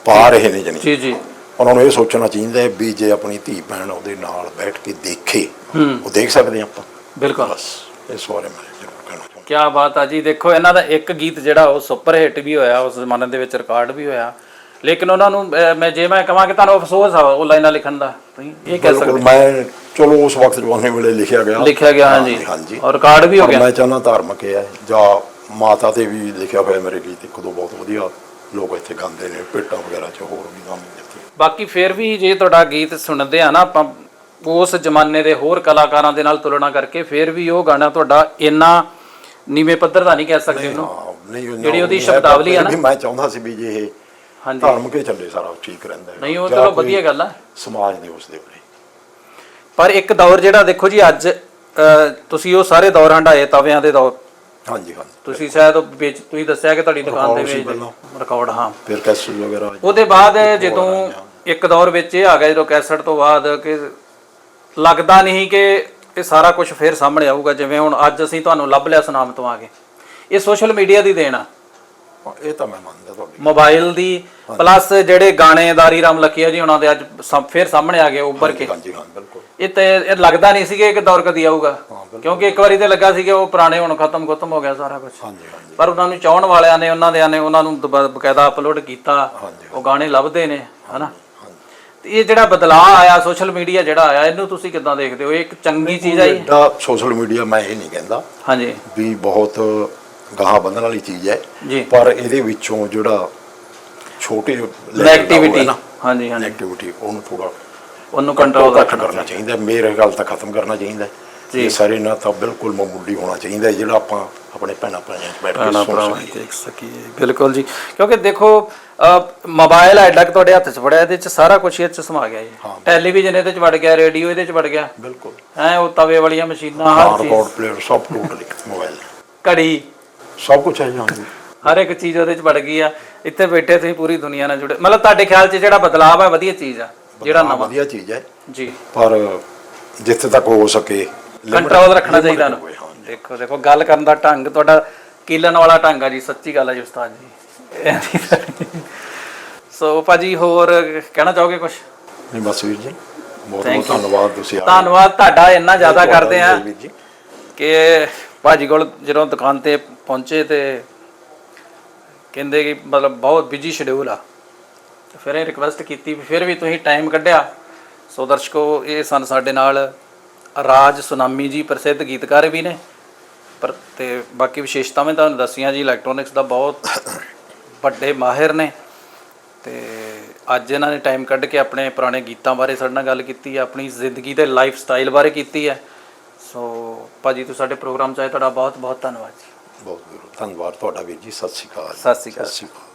ਪਾ ਰਹੇ ਨੇ ਜਣੀ। ਜੀ ਜੀ। ਉਹਨਾਂ ਨੂੰ ਇਹ ਸੋਚਣਾ ਚਾਹੀਦਾ ਹੈ ਵੀ ਜੇ ਆਪਣੀ ਧੀ ਭੈਣ ਉਹਦੇ ਨਾਲ ਬੈਠ ਕੇ ਦੇਖੇ ਉਹ ਦੇਖ ਸਕਦੇ ਆਪਾਂ। ਬਿਲਕੁਲ। ਬਸ ਇਸ ਬਾਰੇ ਮੈਂ ਜ਼ਰੂਰ ਕਹਿਣਾ ਚਾਹੁੰਦਾ। ਕਿਆ ਬਾਤ ਆ ਜੀ। ਦੇਖੋ ਇਹਨਾਂ ਦਾ ਇੱਕ ਗੀਤ ਜਿਹੜਾ ਉਹ ਸੁਪਰ ਹਿੱਟ ਵੀ ਹੋਇਆ ਉਸ ਜ਼ਮਾਨੇ ਦੇ ਵਿੱਚ ਰਿਕਾਰਡ ਵੀ ਹੋਇਆ। ਲੇਕਿਨ ਉਹਨਾਂ ਨੂੰ ਮੈਂ ਜੇ ਮੈਂ ਕਹਾਂ ਕਿ ਤੁਹਾਨੂੰ ਅਫਸੋਸ ਆ ਉਹ ਲਾਈਨਾਂ ਲਿਖਣ ਦਾ ਤੁਸੀਂ ਇਹ ਕਹਿ ਸਕਦੇ ਮੈਂ ਚਲੋ ਉਸ ਵਕਤ ਜਵਾਨੇ ਵੇਲੇ ਲਿਖਿਆ ਗਿਆ। ਲਿਖਿਆ ਗਿਆ ਹਾਂਜੀ। ਹਾਂਜੀ ਔਰ ਰਿਕਾਰਡ ਵੀ ਹੋ ਗਿਆ। ਮੈਂ ਚਾਹੁੰਦਾ ਧਾਰਮਿਕ ਹੈ। ਜਾਂ ਮਾਤਾ ਤੇ ਵੀ ਲਿਖਿਆ ਹੋਇਆ ਮੇਰੇ ਗੀਤ ਇੱਕ ਦੋ ਬਹੁਤ ਵਧੀਆ। ਲੋਕ ਇੱਥੇ ਗਾਉਂਦੇ ਨੇ ਭੇਟਾਂ ਵਗੈਰਾ ਚ ਹੋਰ ਵੀ ਗਾਉਂਦੇ ਇੱਥੇ। ਬਾਕੀ ਫਿਰ ਵੀ ਜੇ ਤੁਹਾਡਾ ਗੀਤ ਸੁਣਦੇ ਆ ਨਾ ਆਪਾਂ ਉਸ ਜ਼ਮਾਨੇ ਦੇ ਹੋਰ ਕਲਾਕਾਰਾਂ ਦੇ ਨਾਲ ਤੁਲਨਾ ਕਰਕੇ ਫਿਰ ਵੀ ਉਹ ਗਾਣਾ ਤੁਹਾਡਾ ਇੰਨਾ ਨੀਵੇਂ ਪੱਧਰ ਦਾ ਨਹੀਂ ਕਹਿ ਸਕਦੇ ਉਹਨੂੰ। ਹਾਂ ਨਹੀਂ ਉਹ ਜਿਹੜੀ ਉਹਦੀ ਸ਼ਬਦਾਵਲੀ ਆ ਨਾ। ਮੈਂ ਚਾਹੁੰਦਾ ਸੀ ਵੀ ਜੇ ਇਹ ਹਾਂਜੀ। ਧਾਰਮਿਕ ਹੀ ਚੱਲੇ ਸਾਰਾ ਠੀਕ ਰਹਿੰਦਾ ਹੈ। ਨਹੀਂ ਉਹ ਜਾਂ ਚਲੋ ਕੋਈ ਵਧੀਆ ਗੱਲ ਆ। ਸਮਾਜ ਦੇ ਉਸ ਦੇ ਉੱਤੇ। ਪਰ ਇੱਕ ਦੌਰ ਜਿਹੜਾ ਦੇਖੋ ਜੀ ਅੱਜ ਤੁਸੀਂ ਉਹ ਸਾਰੇ ਦੌਰ ਹੰਡਾਏ ਤਵਿਆਂ ਦੇ ਦੌਰ ਹਾਂਜੀ ਹਾਂਜੀ। ਤੁਸੀਂ ਸ਼ਾਇਦ ਵਿੱਚ ਤੁਸੀਂ ਦੱਸਿਆ ਕਿ ਤੁਹਾਡੀ ਦੁਕਾਨ ਦੇ ਰਿਕਾਰਡ ਸੀ ਵਿੱਚ ਪਹਿਲਾਂ। ਰਿਕਾਰਡ ਹਾਂ। ਫਿਰ ਕੈਸਟ ਵਗੈਰਾ ਉਹਦੇ ਬਾਅਦ ਜਦੋਂ ਇੱਕ ਦੌਰ ਵਿੱਚ ਇਹ ਆ ਗਿਆ ਜਦੋਂ ਕੈਸਟ ਤੋਂ ਬਾਅਦ ਕਿ ਲੱਗਦਾ ਨਹੀਂ ਕਿ ਇਹ ਸਾਰਾ ਕੁਝ ਫਿਰ ਸਾਹਮਣੇ ਆਊਗਾ ਜਿਵੇਂ ਹੁਣ ਅੱਜ ਅਸੀਂ ਤੁਹਾਨੂੰ ਲੱਭ ਲਿਆ ਸੁਨਾਮ ਤੋਂ ਆ ਕੇ। ਇਹ ਸੋਸ਼ਲ ਮੀਡੀਆ ਦੀ ਦੇਣ ਆ। ਇਹ ਤਾਂ ਮੈਂ ਮੰਨਦਾ ਤੁਹਾਡੀ ਮੋਬਾਈਲ ਦੀ ਪਲੱਸ ਜਿਹੜੇ ਗਾਣੇ ਦਾਰੀ ਰਾਮ ਲਕੀਆ ਜੀ ਉਹਨਾਂ ਦੇ ਅੱਜ ਸਾ- ਫਿਰ ਸਾਹਮਣੇ ਆ ਗਏ ਉੱਭਰ ਕੇ। ਹਾਂਜੀ ਹਾਂ ਬਿਲਕੁਲ। ਇਹ ਤੇ ਇਹ ਲੱਗਦਾ ਨਹੀਂ ਸੀ ਕਿ ਇੱਕ ਦੌਰ ਕਦੀ ਆਊਗਾ ਕਿਉਂਕਿ ਇੱਕ ਵਾਰੀ ਤੇ ਲੱਗਾ ਸੀ ਕਿ ਉਹ ਪੁਰਾਣੇ ਹੁਣ ਖਤਮ ਖਤਮ ਹੋ ਗਿਆ ਸਾਰਾ ਕੁਝ ਹਾਂਜੀ ਹਾਂਜੀ। ਪਰ ਉਹਨਾਂ ਨੂੰ ਚਾਹਣ ਵਾਲਿਆਂ ਨੇ ਉਹਨਾਂ ਦੇ ਨੇ ਉਹਨਾਂ ਨੂੰ ਬਕਾਇਦਾ ਅਪਲੋਡ ਕੀਤਾ। ਉਹ ਗਾਣੇ ਲੱਭਦੇ ਨੇ ਹਨਾ? ਇਹ ਜਿਹੜਾ ਬਦਲਾਅ ਆਇਆ ਸੋਸ਼ਲ ਮੀਡੀਆ ਜਿਹੜਾ ਆਇਆ ਇਹਨੂੰ ਤੁਸੀਂ ਕਿੱਦਾਂ ਦੇਖਦੇ ਹੋ? ਇਹ ਇੱਕ ਚੰਗੀ ਚੀਜ਼ ਐਡਾ ਸੋਸ਼ਲ ਮੀਡੀਆ ਮੈਂ ਇਹ ਨਹੀਂ ਕਹਿੰਦਾ ਹਾਂਜੀ। ਵੀ ਬਹੁਤ ਗਾਹਾਂ ਬੰਨਣ ਵਾਲੀ ਚੀਜ਼ ਹੈ। ਜੀ। ਪਰ ਇਹਦੇ ਵਿੱਚੋਂ ਜਿਹੜਾ ਛੋਟੇ ਨੈਗੇਟਿਵਿਟੀ ਹਾਂਜੀ ਹਾਂਜੀ। ਨੈਗੇਟਿਵਿਟੀ ਉਹਨੂੰ ਥੋੜਾ ਉਹਨੂੰ ਕੰਟਰੋਲ ਕਰਨਾ ਚਾਹੀਦਾ। ਮੇਰੇ ਗੱਲ ਤਾਂ ਖਤਮ ਕਰਨਾ ਚਾਹੀਦਾ। ਇਹ ਸਾਰੇ ਨਾਲ ਤਾਂ ਬਿਲਕੁਲ ਮਾਮੂਲੀ ਹੋਣਾ ਚਾਹੀਦਾ ਜਿਹੜਾ ਆਪਾਂ ਆਪਣੇ ਭੈਣਾਂ ਭਾਈਆਂ 'ਚ ਬੈਠ ਕੇ ਭਰਾਵਾਂ ਦੇਖ ਸਕੀਏ। ਬਿਲਕੁਲ ਜੀ। ਕਿਉਂਕਿ ਦੇਖੋ ਮੋਬਾਈਲ ਐਡਾ ਕਿ ਤੁਹਾਡੇ ਹੱਥ 'ਚ ਫੜਿਆ ਇਹਦੇ 'ਚ ਸਾਰਾ ਕੁਝ ਇਹ 'ਚ ਸਮਾ ਗਿਆ ਜੀ। ਟੈਲੀਵਿਜ਼ਨ ਇਹਦੇ 'ਚ ਵੜ ਗਿਆ ਰੇਡੀਓ ਇਹਦੇ 'ਚ ਵੜ ਗਿਆ। ਬਿਲਕੁਲ। ਹੈ ਉਹ ਤਵੇ ਵਾਲੀਆਂ ਮਸ਼ੀਨਾਂ ਹਰ ਰਿਕਾਰਡ ਚੀਜ਼। ਪਲੇਅਰ ਸਭ ਟੋਟਲੀ ਮੋਬਾਈਲ ਘੜੀ। ਸਭ ਕੁਝ ਹੈ ਜਾਂ ਹਰ ਇੱਕ ਚੀਜ਼ ਉਹਦੇ 'ਚ ਵੜ ਗਈ ਆ। ਇੱਥੇ ਬੈਠੇ ਤੁਸੀਂ ਪੂਰੀ ਦੁਨੀਆ ਨਾਲ ਜੁੜੇ। ਮਤਲਬ ਤੁਹਾਡੇ ਖਿਆਲ 'ਚ ਜਿਹੜਾ ਬਦਲਾਅ ਆ ਵਧੀਆ ਚੀਜ਼ ਆ ਜਿਹੜਾ ਨਵਾਂ? ਵਧੀਆ ਚੀਜ਼ ਹੈ। ਜੀ। ਪਰ ਜਿੱਥੇ ਤੱਕ ਹੋ ਸਕੇ limit- ਕੰਟਰੋਲ ਰੱਖਣਾ limit ਚਾਹੀਦਾ ਹੋਵੇ, ਨਾ ਹਾਂ। ਦੇਖੋ ਦੇਖੋ ਗੱਲ ਕਰਨ ਦਾ ਢੰਗ ਤੁਹਾਡਾ ਕੀਲਣ ਵਾਲਾ ਢੰਗ ਆ ਜੀ ਸੱਚੀ ਗੱਲ ਆ ਜੀ ਉਸਤਾਦ ਜੀ। ਸੋ ਭਾਜੀ ਹੋਰ ਕਹਿਣਾ ਚਾਹੋਗੇ ਕੁਝ ਨਹੀਂ ਬਸ ਵੀਰ ਜੀ ਬਹੁਤ Thank ਬਹੁਤ you. ਧੰਨਵਾਦ ਤੁਸੀਂ ਆਏ ਧੰਨਵਾਦ ਤੁਹਾਡਾ ਇੰਨਾ ਜ਼ਿਆਦਾ ਤੁਹਾਡਾ ਕਰਦੇ ਆ ਵੀਰ ਜੀ। ਕਿ ਭਾਜੀ ਕੋਲ ਜਦੋਂ ਦੁਕਾਨ ਤੇ ਪਹੁੰਚੇ ਤੇ ਕਹਿੰਦੇ ਕਿ ਮਤਲਬ ਬਹੁਤ ਬਿਜ਼ੀ ਸ਼ਡਿਊਲ ਆ। ਤੇ ਫਿਰ ਇਹ ਰਿਕਵੈਸਟ ਕੀਤੀ ਵੀ ਫਿਰ ਵੀ ਤੁਸੀਂ ਟਾਈਮ ਕੱਢਿਆ। ਸੋ ਦਰਸ਼ਕੋ, ਇਹ ਸਨ ਸਾਡੇ ਨਾਲ ਰਾਜ ਸੁਨਾਮੀ ਜੀ, ਪ੍ਰਸਿੱਧ ਗੀਤਕਾਰ ਵੀ ਨੇ। ਪਰ ਤੇ ਬਾਕੀ ਵਿਸ਼ੇਸ਼ਤਾਵਾਂ ਤੁਹਾਨੂੰ ਦੱਸੀਆਂ ਜੀ ਇਲੈਕਟ੍ਰੋਨਿਕਸ ਦਾ ਬਹੁਤ ਵੱਡੇ ਮਾਹਿਰ ਨੇ। ਤੇ ਅੱਜ ਇਹਨਾਂ ਨੇ ਟਾਈਮ ਕੱਢ ਕੇ ਆਪਣੇ ਪੁਰਾਣੇ ਗੀਤਾਂ ਬਾਰੇ ਸਾਡੇ ਨਾਲ ਗੱਲ ਕੀਤੀ ਹੈ ਆਪਣੀ ਜ਼ਿੰਦਗੀ ਦੇ ਲਾਈਫ ਸਟਾਈਲ ਬਾਰੇ ਕੀਤੀ ਹੈ ਸੋ ਭਾਜੀ ਤੁਸੀਂ ਸਾਡੇ ਪ੍ਰੋਗਰਾਮ 'ਚ ਆਏ ਤੁਹਾਡਾ ਬਹੁਤ ਬਹੁਤ ਧੰਨਵਾਦ ਜੀ। ਬਹੁਤ ਬਹੁਤ ਧੰਨਵਾਦ ਤੁਹਾਡਾ ਵੀਰ ਜੀ ਸਤਿ ਸ਼੍ਰੀ ਅਕਾਲ। ਸਤਿ ਸ਼੍ਰੀ ਅਕਾਲ।